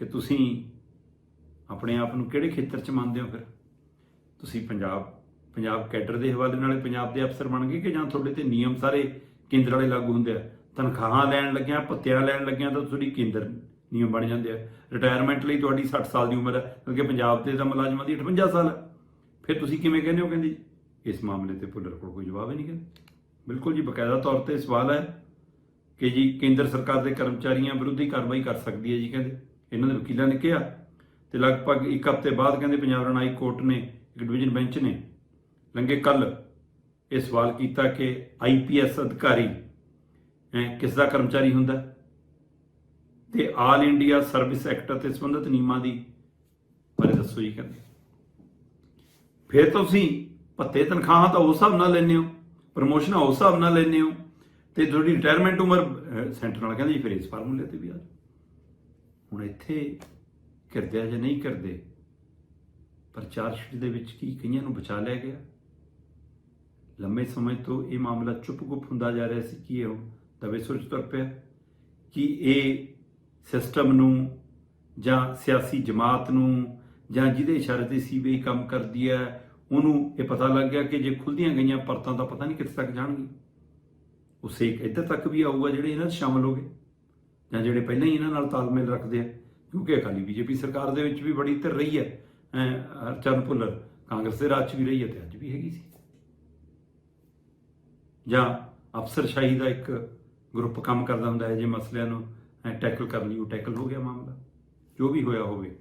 ਕਿ ਤੁਸੀਂ ਆਪਣੇ ਆਪ ਨੂੰ ਕਿਹੜੇ ਖੇਤਰ 'ਚ ਮੰਨਦੇ ਹੋ ਫਿਰ? ਤੁਸੀਂ ਪੰਜਾਬ ਪੰਜਾਬ ਕੈਡਰ ਦੇ ਹਵਾਲੇ ਨਾਲ ਪੰਜਾਬ ਦੇ ਅਫਸਰ ਬਣ ਗਏ ਕਿ ਜਾਂ ਤੁਹਾਡੇ ਤੇ ਨਿਯਮ ਸਾਰੇ ਕੇਂਦਰ ਵਾਲੇ ਲਾਗੂ ਹੁੰਦੇ ਆ? ਤਨਖਾਹਾਂ ਲੈਣ ਲੱਗਿਆ, ਭੱਤਿਆਂ ਲੈਣ ਲੱਗਿਆ ਤਾਂ ਤੁਹਾਡੀ ਕੇਂਦਰ ਨਿਯਮ ਬਣ ਜਾਂਦੇ ਆ। ਰਿਟਾਇਰਮੈਂਟ ਲਈ ਤੁਹਾਡੀ 60 ਸਾਲ ਦੀ ਉਮਰ ਹੈ ਕਿਉਂਕਿ ਪੰਜਾਬ ਦੇ ਤਾਂ ਮੁਲਾਜ਼ਮਾਂ ਦੀ 58 ਸਾਲ ਹੈ ਫਿਰ ਤੁਸੀਂ ਕਿਵੇਂ ਕਹਿੰਦੇ ਹੋ ਕਹਿੰਦੀ ਇਸ ਮਾਮਲੇ ਤੇ ਭੁੱਲਰ ਕੋਲ ਕੋਈ ਜਵਾਬ ਹੀ ਨਹੀਂ ਕਹਿੰਦੇ। ਬਿਲਕੁਲ ਜੀ, ਬਕਾਇਦਾ ਤੌਰ ਤੇ ਸਵਾਲ ਹੈ ਕਿ ਜੀ ਕੇਂਦਰ ਸਰਕਾਰ ਦੇ ਕਰਮਚਾਰੀਆਂ ਵਿਰੁੱਧ ਹੀ ਕਾਰਵਾਈ ਕਰ ਸਕਦੀ ਹੈ ਜੀ ਕਹਿੰਦੇ। ਇਹਨਾਂ ਦੇ ਵਕੀਲਾਂ ਨੇ ਕਿਹਾ ਤੇ ਲਗਭਗ ਇੱਕ ਹਫ਼ਤੇ ਬਾਅਦ ਕਹਿੰਦੇ ਪੰਜਾਬ ਹਾਈ ਕੋਰਟ ਨੇ ਇੱਕ ਡਿਵੀਜ਼ਨ ਬੈਂਚ ਨੇ ਲੰਗੇ ਕੱਲ ਇਹ ਸਵਾਲ ਕੀਤਾ ਕਿ ਆਈਪੀਐਸ ਅਧਿਕਾਰੀ ਕਿਸ ਦਾ ਕਰਮਚਾਰੀ ਹੁੰਦਾ ਹੈ? ਤੇ ਆਲ ਇੰਡੀਆ ਸਰਵਿਸ ਐਕਟ ਅਤੇ ਸੰਬੰਧਿਤ ਨਿਯਮਾਂ ਦੀ ਬਾਰੇ ਦੱਸੋ ਜੀ ਕਹਿੰਦੇ ਫਿਰ ਤੁਸੀਂ ਭੱਤੇ ਤਨਖਾਹਾਂ ਤਾਂ ਉਸ ਹਿਸਾਬ ਨਾਲ ਲੈਂਦੇ ਹੋ ਪ੍ਰਮੋਸ਼ਨਾਂ ਉਸ ਹਿਸਾਬ ਨਾਲ ਲੈਂਦੇ ਹੋ ਤੇ ਤੁਹਾਡੀ ਰਿਟਾਇਰਮੈਂਟ ਉਮਰ ਸੈਂਟਰ ਨਾਲ ਕਹਿੰਦੇ ਜੀ ਫਿਰ ਇਸ ਫਾਰਮੂਲੇ ਤੇ ਵੀ ਆ ਜਾਓ। ਹੁਣ ਇੱਥੇ ਕਰਦੇ ਜਾਂ ਨਹੀਂ ਕਰਦੇ ਪਰ ਚਾਰਜ ਦੇ ਵਿੱਚ ਕੀ ਕਈਆਂ ਨੂੰ ਬਚਾ ਲਿਆ ਗਿਆ? ਲੰਮੇ ਸਮੇਂ ਤੋਂ ਇਹ ਮਾਮਲਾ ਚੁੱਪ-ਗੁੱਪ ਹੁੰਦਾ ਜਾ ਰਿਹਾ ਸੀ ਕਿ ਇਹ ਦਵੇ ਸੁਰਜ ਤੁਰ ਪਿਆ? ਕਿ ਇਹ ਸਿਸਟਮ ਨੂੰ ਜਾਂ ਸਿਆਸੀ ਜਮਾਤ ਨੂੰ ਜਾਂ ਜਿਹਦੇ ਇਸ਼ਾਰੇ ਤੇ ਸੀਬੀਆਈ ਕੰਮ ਕਰਦੀ ਹੈ, ਉਹਨੂੰ ਇਹ ਪਤਾ ਲੱਗ ਗਿਆ ਕਿ ਜੇ ਖੁੱਲਦੀਆਂ ਗਈਆਂ ਪਰਤਾਂ ਤਾਂ ਪਤਾ ਨਹੀਂ ਕਿੱਥੇ ਤੱਕ ਜਾਣਗੀ ਉਸੇ ਇੱਧਰ ਤੱਕ ਵੀ ਆਊਗਾ ਜਿਹੜੇ ਇਹਨਾਂ 'ਚ ਸ਼ਾਮਲ ਹੋ ਗਏ। ਜਾਂ ਜਿਹੜੇ ਪਹਿਲਾਂ ਹੀ ਇਹਨਾਂ ਨਾਲ ਤਾਲਮੇਲ ਰੱਖਦੇ ਆ, ਕਿਉਂਕਿ ਅਕਾਲੀ ਬੀਜੇਪੀ ਸਰਕਾਰ ਦੇ ਵਿੱਚ ਵੀ ਬੜੀ ਧਿਰ ਰਹੀ ਹੈ ਐਂ ਹਰਚੰਦ ਭੁੱਲਰ, ਕਾਂਗਰਸ ਦੇ ਰਾਜ 'ਚ ਵੀ ਰਹੀ ਹੈ ਤੇ ਅੱਜ ਵੀ ਹੈਗੀ ਸੀ। ਜਾਂ ਅਫਸਰਸ਼ਾਹੀ ਦਾ ਇੱਕ ਗਰੁੱਪ ਕੰਮ ਕਰਦਾ ਹੁੰਦਾ ਹੈ, ਜੇ ਮਸਲਿਆਂ ਨੂੰ ਟੈਕਲ ਕਰ ਲਈ ਉਹ ਟੈਕਲ ਹੋ ਗਿਆ ਮਾਮਲਾ, ਜੋ ਵੀ ਹੋਇਆ ਹੋਵੇ।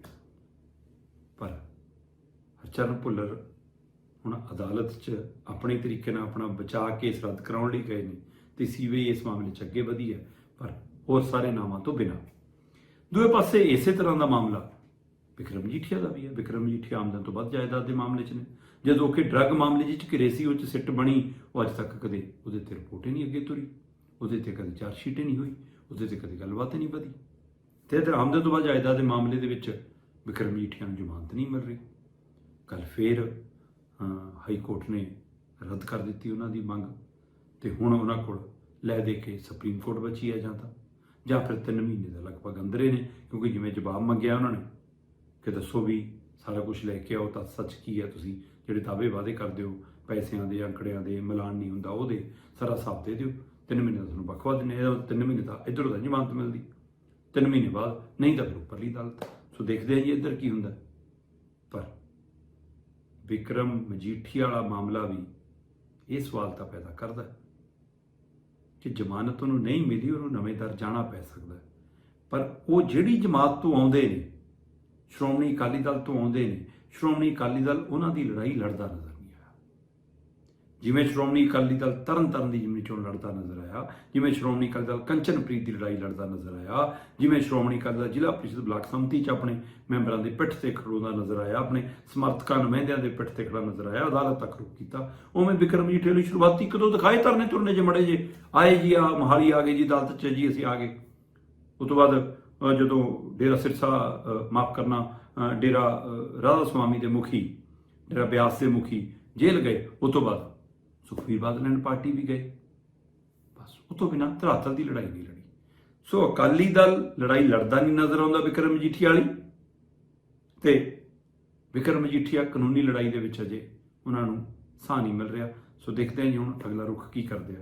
ਪਰ ਹਰਚਰਨ ਭੁੱਲਰ ਹੁਣ ਅਦਾਲਤ 'ਚ ਆਪਣੇ ਤਰੀਕੇ ਨਾਲ ਆਪਣਾ ਬਚਾ ਕੇਸ ਰੱਦ ਕਰਾਉਣ ਲਈ ਗਏ ਨੇ, ਤੇ ਸੀਬੀਆਈ ਇਸ ਮਾਮਲੇ 'ਚ ਅੱਗੇ ਵਧੀ ਹੈ, ਪਰ ਹੋਰ ਸਾਰੇ ਨਾਵਾਂ ਤੋਂ ਬਿਨਾਂ। ਦੂਏ ਪਾਸੇ ਇਸੇ ਤਰ੍ਹਾਂ ਦਾ ਮਾਮਲਾ। ਵਿਕਰਮ ਜੀਠੀਆ ਦਾ ਵੀ ਹੈ। ਵਿਕਰਮ ਜੀਠੀਆ ਆਮਦਨ ਤੋਂ ਵੱਧ ਜਾਇਦਾਦ ਦੇ ਮਾਮਲੇ 'ਚ ਨੇ। ਜਦੋਂ ਕਿ ਡਰੱਗ ਮਾਮਲੇ ਵਿੱਚ ਘਿਰੇ ਸੀ, ਉਹ 'ਚ ਸਿੱਟ ਬਣੀ, ਉਹ ਅੱਜ ਤੱਕ ਕਦੇ ਉਹਦੇ ਤੇ ਰਿਪੋਰਟ ਹੀ ਨਹੀਂ ਅੱਗੇ ਤੁਰੀ। ਉਹਦੇ ਤੇ ਕਦੇ ਚਾਰਜ ਸ਼ੀਟ ਹੀ ਨਹੀਂ ਹੋਈ। ਉਹਦੇ ਤੇ ਕਦੇ ਗੱਲਬਾਤ ਨਹੀਂ ਵਧੀ। ਤੇ ਇਧਰ ਆਮਦਨ ਤੋਂ ਵੱਧ ਜਾਇਦਾਦ ਦੇ ਮਾਮਲੇ ਦੇ ਵਿੱਚ ਵਿਕਰਮ ਜੀਠੀਆ ਨੂੰ ਜ਼ਮਾਨਤ ਨਹੀਂ ਮਿਲ ਰਹੀ। ਕੱਲ ਫੇਰ ਹਾਈ ਕੋਰਟ ਨੇ ਰੱਦ ਕਰ ਦਿੱਤੀ ਉਹਨਾਂ ਦੀ ਮੰਗ। ਤੇ ਹੁਣ ਉਹਨਾਂ ਕੋਲ ਲੈ ਦੇ ਕੇ ਸੁਪਰੀਮ ਕੋਰਟ ਬਚੀ ਹੈ ਜਾਂ ਤਾਂ। ਜਾਂ ਫਿਰ 3 ਮਹੀਨੇ ਦਾ ਲਗਭਗ ਅੰਦਰੇ ਨੇ, ਕਿਉਂਕਿ ਜਿਵੇਂ ਜਵਾਬ ਮੰਗਿਆ ਉਹਨਾਂ ਨੇ ਕਿ ਦੱਸੋ ਵੀ ਸਾਰਾ ਕੁਝ ਲੈ ਕੇ ਆਓ, ਤਾਂ ਸੱਚ ਕੀ ਹੈ ਤੁਸੀਂ? ਜਿਹੜੇ ਦਾਅਵੇ ਵਾਅਦੇ ਕਰਦੇ ਹੋ, ਪੈਸਿਆਂ ਦੇ, ਅੰਕੜਿਆਂ ਦੇ, ਮਿਲਾਨ ਨਹੀਂ ਹੁੰਦਾ ਉਹਦੇ ਸਾਰਾ ਹਿਸਾਬ ਦੇ ਦਿਓ। 3 ਮਹੀਨੇ ਦਾ ਤੁਹਾਨੂੰ ਬਖਵਾ ਦਿੰਦੇ ਇਹਦਾ 3 ਮਹੀਨੇ ਦਾ ਇੱਧਰੋਂ ਦਾ ਜ਼ਮਾਨਤ ਮਿਲਦੀ। 3 ਮਹੀਨੇ ਬਾਅਦ ਨਹੀਂ ਤਾਂ ਫਿਰ ਉੱਪਰਲੀ ਅਦਾਲਤ। ਸੋ ਦੇਖਦੇ ਹਾਂ ਜੀ ਇੱਧਰ ਕੀ ਹੁੰਦਾ। ਪਰ ਵਿਕਰਮ ਮਜੀਠੀਆ ਵਾਲਾ ਮਾਮਲਾ ਵੀ ਇਹ ਸਵਾਲ ਤਾਂ ਪੈਦਾ ਕਰਦਾ। ਹੈ ਕਿ ਜ਼ਮਾਨਤ ਉਹਨੂੰ ਨਹੀਂ ਮਿਲੀ, ਉਹਨੂੰ ਨਵੇਂ ਦਰ ਜਾਣਾ ਪੈ ਸਕਦਾ ਪਰ ਉਹ ਜਿਹੜੀ ਜਮਾਤ ਤੋਂ ਆਉਂਦੇ ਨੇ, ਸ਼੍ਰੋਮਣੀ ਅਕਾਲੀ ਦਲ ਤੋਂ ਆਉਂਦੇ ਨੇ, ਸ਼੍ਰੋਮਣੀ ਅਕਾਲੀ ਦਲ ਉਹਨਾਂ ਦੀ ਲੜਾਈ ਲੜਦਾ ਨਜ਼ਰ ਜਿਵੇਂ ਸ਼੍ਰੋਮਣੀ ਅਕਾਲੀ ਦਲ ਤਰਨ ਤਾਰਨ ਦੀ ਜਿਮਨੀ ਚੋਣ ਲੜਦਾ ਨਜ਼ਰ ਆਇਆ, ਜਿਵੇਂ ਸ਼੍ਰੋਮਣੀ ਅਕਾਲੀ ਦਲ ਕੰਚਨਪ੍ਰੀਤ ਦੀ ਲੜਾਈ ਲੜਦਾ ਨਜ਼ਰ ਆਇਆ, ਜਿਵੇਂ ਸ਼੍ਰੋਮਣੀ ਅਕਾਲੀ ਦਲ ਜ਼ਿਲ੍ਹਾ ਪ੍ਰੀਸ਼ਦ ਬਲਾਕ ਸੰਮਤੀ 'ਚ ਆਪਣੇ ਮੈਂਬਰਾਂ ਦੇ ਪਿੱਠ ਤੇ ਖੜੋਦਾ ਨਜ਼ਰ ਆਇਆ, ਆਪਣੇ ਸਮਰਥਕਾਂ ਨੁਮਾਇੰਦਿਆਂ ਦੇ ਪਿੱਠ ਤੇ ਖੜਾ ਨਜ਼ਰ ਆਇਆ, ਅਦਾਲਤ ਤੱਕ ਰੁਕ ਕੀਤਾ। ਉਵੇਂ ਵਿਕਰਮ ਜੀ ਢੇਲੂ ਸ਼ੁਰੂਆਤੀ ਕਦੋਂ ਦਿਖਾਏ ਧਰਨੇ ਤੁਰਨੇ ਜੇ ਮੜੇ ਜੇ, ਆਏ ਜੀ ਆ ਮਹਾਲੀ ਆ ਗਏ ਜੀ, ਅਦਾਲਤ 'ਚ ਜੀ, ਅਸੀਂ ਆ ਗਏ। ਉਸ ਤੋਂ ਬਾਅਦ ਜਦੋਂ ਡੇਰਾ ਸਿਰਸਾ ਮਾਫ ਕਰਨਾ ਡੇਰਾ ਰਾਧਾ ਸੁਆਮੀ ਦੇ ਮੁਖੀ, ਡੇਰਾ ਬਿਆਸ ਦੇ ਮੁਖੀ ਜੇਲ੍ਹ ਗਏ ਉਸ ਤੋਂ ਬਾਅਦ ਸੁਖਬੀਰ ਬਾਦਲ ਐਂਡ ਪਾਰਟੀ ਵੀ ਗਏ। ਬਸ ਉਹ ਤੋਂ ਬਿਨਾਂ ਧਰਾਤਲ ਦੀ ਲੜਾਈ ਨਹੀਂ ਲੜੀ। ਸੋ ਅਕਾਲੀ ਦਲ ਲੜਾਈ ਲੜਦਾ ਨਹੀਂ ਨਜ਼ਰ ਆਉਂਦਾ ਵਿਕਰਮ ਮਜੀਠੀਆ ਵਾਲੀ ਤੇ ਵਿਕਰਮ ਮਜੀਠੀਆ ਕਾਨੂੰਨੀ ਲੜਾਈ ਦੇ ਵਿੱਚ ਅਜੇ ਉਹਨਾਂ ਨੂੰ ਸਾਹ ਨਹੀਂ ਮਿਲ ਰਿਹਾ। ਸੋ ਦੇਖਦੇ ਹਾਂ ਜੀ ਹੁਣ ਅਗਲਾ ਰੁਖ ਕੀ ਕਰਦੇ ਆ।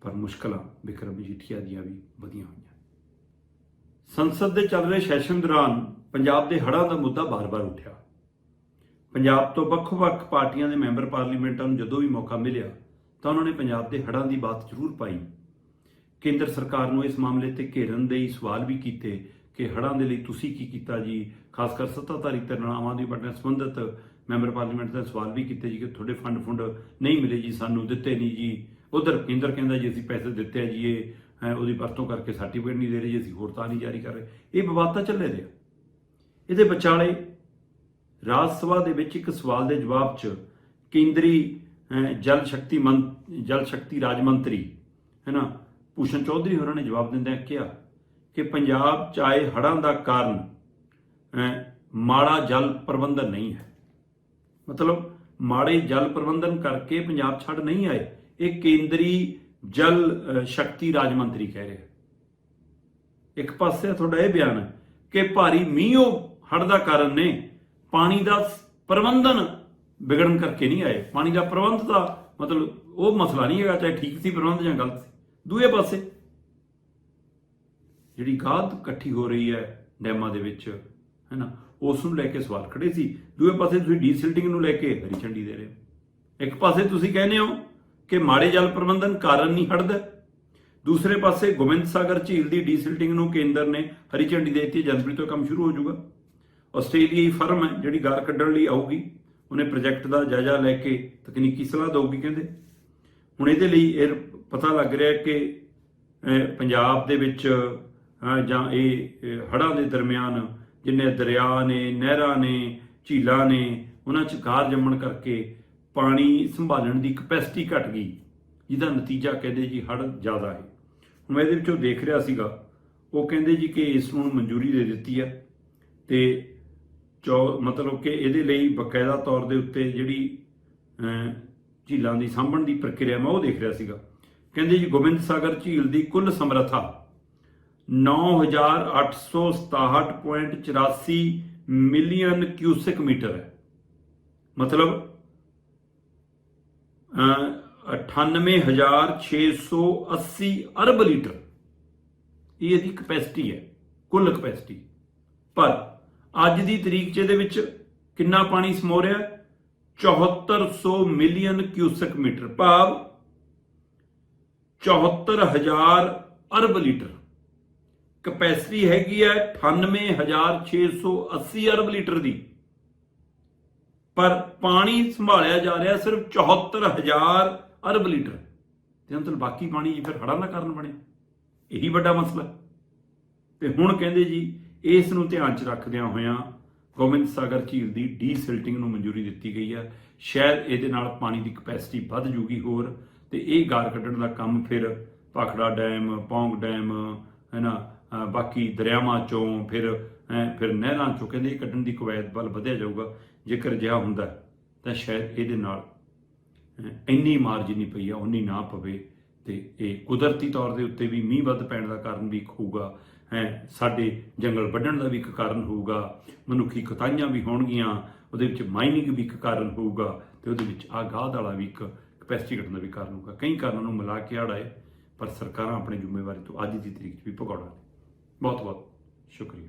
ਪਰ ਮੁਸ਼ਕਲਾਂ ਵਿਕਰਮ ਮਜੀਠੀਆ ਦੀਆਂ ਵੀ ਵਧੀਆਂ ਹੋਈਆਂ। ਸੰਸਦ ਦੇ ਚੱਲ ਰਹੇ ਸੈਸ਼ਨ ਦੌਰਾਨ ਪੰਜਾਬ ਦੇ ਹੜ੍ਹਾਂ ਦਾ ਮੁੱਦਾ ਬਾਰ-ਬਾਰ ਉੱਠਿਆ। ਪੰਜਾਬ ਤੋਂ ਵੱਖ-ਵੱਖ ਪਾਰਟੀਆਂ ਦੇ ਮੈਂਬਰ ਪਾਰਲੀਮੈਂਟਾਂ ਨੂੰ ਜਦੋਂ ਵੀ ਮੌਕਾ ਮਿਲਿਆ, ਤਾਂ ਉਹਨਾਂ ਨੇ ਪੰਜਾਬ ਦੇ ਹੜ੍ਹਾਂ ਦੀ ਬਾਤ ਜ਼ਰੂਰ ਪਾਈ। ਕੇਂਦਰ ਸਰਕਾਰ ਨੂੰ ਇਸ ਮਾਮਲੇ ਤੇ ਘੇਰਨ ਦੇ ਹੀ ਸਵਾਲ ਵੀ ਕੀਤੇ ਕਿ ਹੜ੍ਹਾਂ ਦੇ ਲਈ ਤੁਸੀਂ ਕੀ ਕੀਤਾ ਜੀ? ਖਾਸ ਕਰ ਸੱਤਾਧਾਰੀ ਧਿਰ ਨਾਲ ਆਮ ਆਦਮੀ ਪਾਰਟੀ ਨਾਲ ਸੰਬੰਧਿਤ ਮੈਂਬਰ ਪਾਰਲੀਮੈਂਟ ਦਾ ਸਵਾਲ ਵੀ ਕੀਤੇ ਜੀ ਕਿ ਤੁਹਾਡੇ ਫੰਡ ਫੁੰਡ ਨਹੀਂ ਮਿਲੇ ਜੀ, ਸਾਨੂੰ ਦਿੱਤੇ ਨਹੀਂ ਜੀ। ਉਧਰ ਕੇਂਦਰ ਕਹਿੰਦਾ ਜੀ, ਅਸੀਂ ਪੈਸੇ ਦਿੱਤੇ ਆ ਜੀ, ਇਹ ਉਹਦੀ ਵਰਤੋਂ ਕਰਕੇ ਸਰਟੀਫਿਕੇਟ ਨਹੀਂ ਦੇ ਰਹੇ ਜੀ, ਅਸੀਂ ਹੋਰ ਤਾਂ ਨਹੀਂ ਜਾਰੀ ਕਰ ਰਹੇ। ਇਹ ਵਿਵਾਦ ਤਾਂ ਚੱਲੇ ਰਿਹਾ। ਇਹਦੇ ਵਿਚਾਲੇ ਰਾਜ ਸਭਾ ਦੇ ਵਿੱਚ ਇੱਕ ਸਵਾਲ ਦੇ ਜਵਾਬ 'ਚ ਕੇਂਦਰੀ ਜਲ ਸ਼ਕਤੀ ਮੰ ਜਲ ਸ਼ਕਤੀ ਰਾਜ ਮੰਤਰੀ, ਹੈ ਨਾ, ਭੂਸ਼ਣ ਚੌਧਰੀ ਹੋਰਾਂ ਨੇ ਜਵਾਬ ਦਿੰਦਿਆਂ ਕਿਹਾ ਕਿ ਪੰਜਾਬ 'ਚ ਆਏ ਹੜ੍ਹਾਂ ਦਾ ਕਾਰਨ ਮਾੜਾ ਜਲ ਪ੍ਰਬੰਧਨ ਨਹੀਂ ਹੈ। ਮਤਲਬ ਮਾੜੇ ਜਲ ਪ੍ਰਬੰਧਨ ਕਰਕੇ ਪੰਜਾਬ ਛੱਡ ਨਹੀਂ ਆਏ, ਇਹ ਕੇਂਦਰੀ ਜਲ ਸ਼ਕਤੀ ਰਾਜ ਮੰਤਰੀ ਕਹਿ ਰਿਹਾ। ਇੱਕ ਪਾਸੇ ਤੁਹਾਡਾ ਇਹ ਬਿਆਨ ਕਿ ਭਾਰੀ ਮੀਂਹ ਉਹ ਹੜ੍ਹ ਦਾ ਕਾਰਨ ਨੇ ਪਾਣੀ ਦਾ ਪ੍ਰਬੰਧਨ ਵਿਗੜਨ ਕਰਕੇ ਨਹੀਂ ਆਏ। ਪਾਣੀ ਦਾ ਪ੍ਰਬੰਧ ਦਾ ਮਤਲਬ ਉਹ ਮਸਲਾ ਨਹੀਂ ਹੈਗਾ, ਚਾਹੇ ਠੀਕ ਸੀ ਪ੍ਰਬੰਧ ਜਾਂ ਗਲਤ ਸੀ। ਦੂਏ ਪਾਸੇ ਜਿਹੜੀ ਗਾਦ ਇਕੱਠੀ ਹੋ ਰਹੀ ਹੈ ਡੈਮਾਂ ਦੇ ਵਿੱਚ ਹੈ ਨਾ ਉਸ ਨੂੰ ਲੈ ਕੇ ਸਵਾਲ ਖੜੇ ਸੀ। ਦੂਏ ਪਾਸੇ ਤੁਸੀਂ ਡੀਸਿਲਟਿੰਗ ਨੂੰ ਲੈ ਕੇ ਹਰੀ ਝੰਡੀ ਦੇ ਰਹੇ ਹੋ। ਇੱਕ ਪਾਸੇ ਤੁਸੀਂ ਕਹਿੰਦੇ ਹੋ ਕਿ ਮਾੜੇ ਜਲ ਪ੍ਰਬੰਧਨ ਕਾਰਨ ਨਹੀਂ ਹਟਦਾ। ਦੂਸਰੇ ਪਾਸੇ ਗੋਬਿੰਦ ਸਾਗਰ ਝੀਲ ਦੀ ਡੀਸਿਲਟਿੰਗ ਨੂੰ ਕੇਂਦਰ ਨੇ ਹਰੀ ਝੰਡੀ ਦੇ ਦਿੱਤੀ ਜਨਵਰੀ ਤੋਂ ਕੰਮ ਸ਼ੁਰੂ ਹੋ ਜਾਊਗਾ। ਆਸਟ੍ਰੇਲੀਆਈ ਫਰਮ ਹੈ ਜਿਹੜੀ ਗਾਰ ਕੱਢਣ ਲਈ ਆਊਗੀ। ਉਹਨੇ ਪ੍ਰੋਜੈਕਟ ਦਾ ਜਾਇਜ਼ਾ ਲੈ ਕੇ ਤਕਨੀਕੀ ਸਲਾਹ ਦੇਊਗੀ ਕਹਿੰਦੇ। ਹੁਣ ਇਹਦੇ ਲਈ ਇਹ ਪਤਾ ਲੱਗ ਰਿਹਾ ਕਿ ਪੰਜਾਬ ਦੇ ਵਿੱਚ ਜਾਂ ਇਹ ਅਹ, ਹੜ੍ਹਾਂ ਦੇ ਦਰਮਿਆਨ ਜਿੰਨੇ ਦਰਿਆ ਨੇ ਨਹਿਰਾਂ ਨੇ ਝੀਲਾਂ ਨੇ ਉਹਨਾਂ 'ਚ ਗਾਰ ਜੰਮਣ ਕਰਕੇ ਪਾਣੀ ਸੰਭਾਲਣ ਦੀ ਕਪੈਸਿਟੀ ਘਟ ਗਈ। ਜਿਹਦਾ ਨਤੀਜਾ ਕਹਿੰਦੇ ਜੀ ਹੜ੍ਹ ਜ਼ਿਆਦਾ ਹੈ। ਹੁਣ ਮੈਂ ਇਹਦੇ ਵਿੱਚੋਂ ਦੇਖ ਰਿਹਾ ਸੀਗਾ ਉਹ ਕਹਿੰਦੇ ਜੀ ਕਿ ਇਸ ਨੂੰ ਮਨਜ਼ੂਰੀ ਦੇ ਦਿੱਤੀ ਹੈ ਤੇ ਚੌ ਮਤਲਬ ਕਿ ਇਹਦੇ ਲਈ ਬਕਾਇਦਾ ਤੌਰ ਦੇ ਉੱਤੇ ਜਿਹੜੀ ਝੀਲਾਂ ਦੀ ਸਾਂਭਣ ਦੀ ਪ੍ਰਕਿਰਿਆ ਮੈਂ ਉਹ ਦੇਖ ਰਿਹਾ ਸੀਗਾ। ਕਹਿੰਦੇ ਜੀ ਗੋਬਿੰਦ ਸਾਗਰ ਝੀਲ ਦੀ ਕੁੱਲ ਸਮਰੱਥਾ 9867.84 ਮਿਲੀਅਨ ਕਿਊਸਿਕ ਮੀਟਰ ਹੈ। ਮਤਲਬ ਅਹ, 98680 ਅਰਬ ਲੀਟਰ। ਇਹ ਇਹਦੀ ਕਪੈਸਿਟੀ ਹੈ ਕੁੱਲ ਕਪੈਸਿਟੀ ਪਰ ਅੱਜ ਦੀ ਤਰੀਕ 'ਚ ਇਹਦੇ ਵਿੱਚ ਕਿੰਨਾ ਪਾਣੀ ਸਮੋ ਰਿਹਾ? 7400 ਮਿਲੀਅਨ ਕਿਊਸਕ ਮੀਟਰ ਭਾਵ 74000 ਅਰਬ ਲੀਟਰ। ਕਪੈਸਿਟੀ ਹੈਗੀ ਹੈ 98680 ਅਰਬ ਲੀਟਰ ਦੀ। ਪਰ ਪਾਣੀ ਸੰਭਾਲਿਆ ਜਾ ਰਿਹਾ ਸਿਰਫ 74000 ਅਰਬ ਲੀਟਰ। ਤੇ ਅੰਤਲ ਬਾਕੀ ਪਾਣੀ ਜੀ ਫਿਰ ਹੜ੍ਹਾਂ ਦਾ ਕਾਰਨ ਬਣਿਆ ਇਹੀ ਵੱਡਾ ਮਸਲਾ। ਹੈ। ਤੇ ਹੁਣ ਕਹਿੰਦੇ ਜੀ ਇਸ ਨੂੰ ਧਿਆਨ 'ਚ ਰੱਖਦਿਆਂ ਹੋਇਆਂ ਗੋਬਿੰਦ ਸਾਗਰ ਝੀਲ ਦੀ ਡੀਸਿਲਟਿੰਗ ਨੂੰ ਮਨਜ਼ੂਰੀ ਦਿੱਤੀ ਗਈ ਹੈ। ਸ਼ਾਇਦ ਇਹਦੇ ਨਾਲ ਪਾਣੀ ਦੀ ਕਪੈਸਿਟੀ ਵੱਧ ਜੂਗੀ ਹੋਰ ਤੇ ਇਹ ਗਾਰ ਕੱਢਣ ਦਾ ਕੰਮ ਫਿਰ ਭਾਖੜਾ ਡੈਮ, ਪੌਂਗ ਡੈਮ ਹੈ ਨਾ ਬਾਕੀ ਦਰਿਆਵਾਂ ਚੋਂ ਫਿਰ ਫਿਰ ਨਹਿਰਾਂ ਚੋਂ ਕਹਿੰਦੇ ਇਹ ਕੱਢਣ ਦੀ ਕਵਾਇਦ ਵੱਲ ਵਧਿਆ ਜਾਊਗਾ, ਜੇਕਰ ਅਜਿਹਾ ਹੁੰਦਾ ਤਾਂ ਸ਼ਾਇਦ ਇਹਦੇ ਨਾਲ ਇੰਨੀ ਮਾਰ ਜਿੰਨੀ ਪਈ ਆ ਉਨੀ ਨਾ ਪਵੇ ਤੇ ਇਹ ਕੁਦਰਤੀ ਤੌਰ ਦੇ ਉੱਤੇ ਵੀ ਮੀਂਹ ਵੱਧ ਪੈਣ ਦਾ ਕਾਰਨ ਵੀ ਹੋਊਗਾ। ਹੈ, ਸਾਡੇ ਜੰਗਲ ਵੱਢਣ ਦਾ ਵੀ ਇੱਕ ਕਾਰਨ ਹੋਊਗਾ, ਮਨੁੱਖੀ ਕਤਾਈਆਂ ਵੀ ਹੋਣਗੀਆਂ, ਉਹਦੇ ਵਿੱਚ ਮਾਈਨਿੰਗ ਵੀ ਇੱਕ ਕਾਰਨ ਹੋਊਗਾ, ਤੇ ਉਹਦੇ ਵਿੱਚ ਆਗਾਹ ਵਾਲਾ ਵੀ ਇੱਕ ਕਪੈਸਿਟੀ ਘਟਣ ਦਾ ਵੀ ਕਾਰਨ ਹੋਊਗਾ। ਕਈ ਕਾਰਨਾਂ ਨੂੰ ਮਿਲਾ ਕੇ ਆੜਾਏ ਪਰ ਸਰਕਾਰਾਂ ਆਪਣੀ ਜ਼ਿੰਮੇਵਾਰੀ ਤੋਂ ਅੱਜ ਦੀ ਤਰੀਕ 'ਚ ਵੀ ਭਗੌੜਾ ਬਹੁਤ ਬਹੁਤ ਸ਼ੁਕਰੀਆ।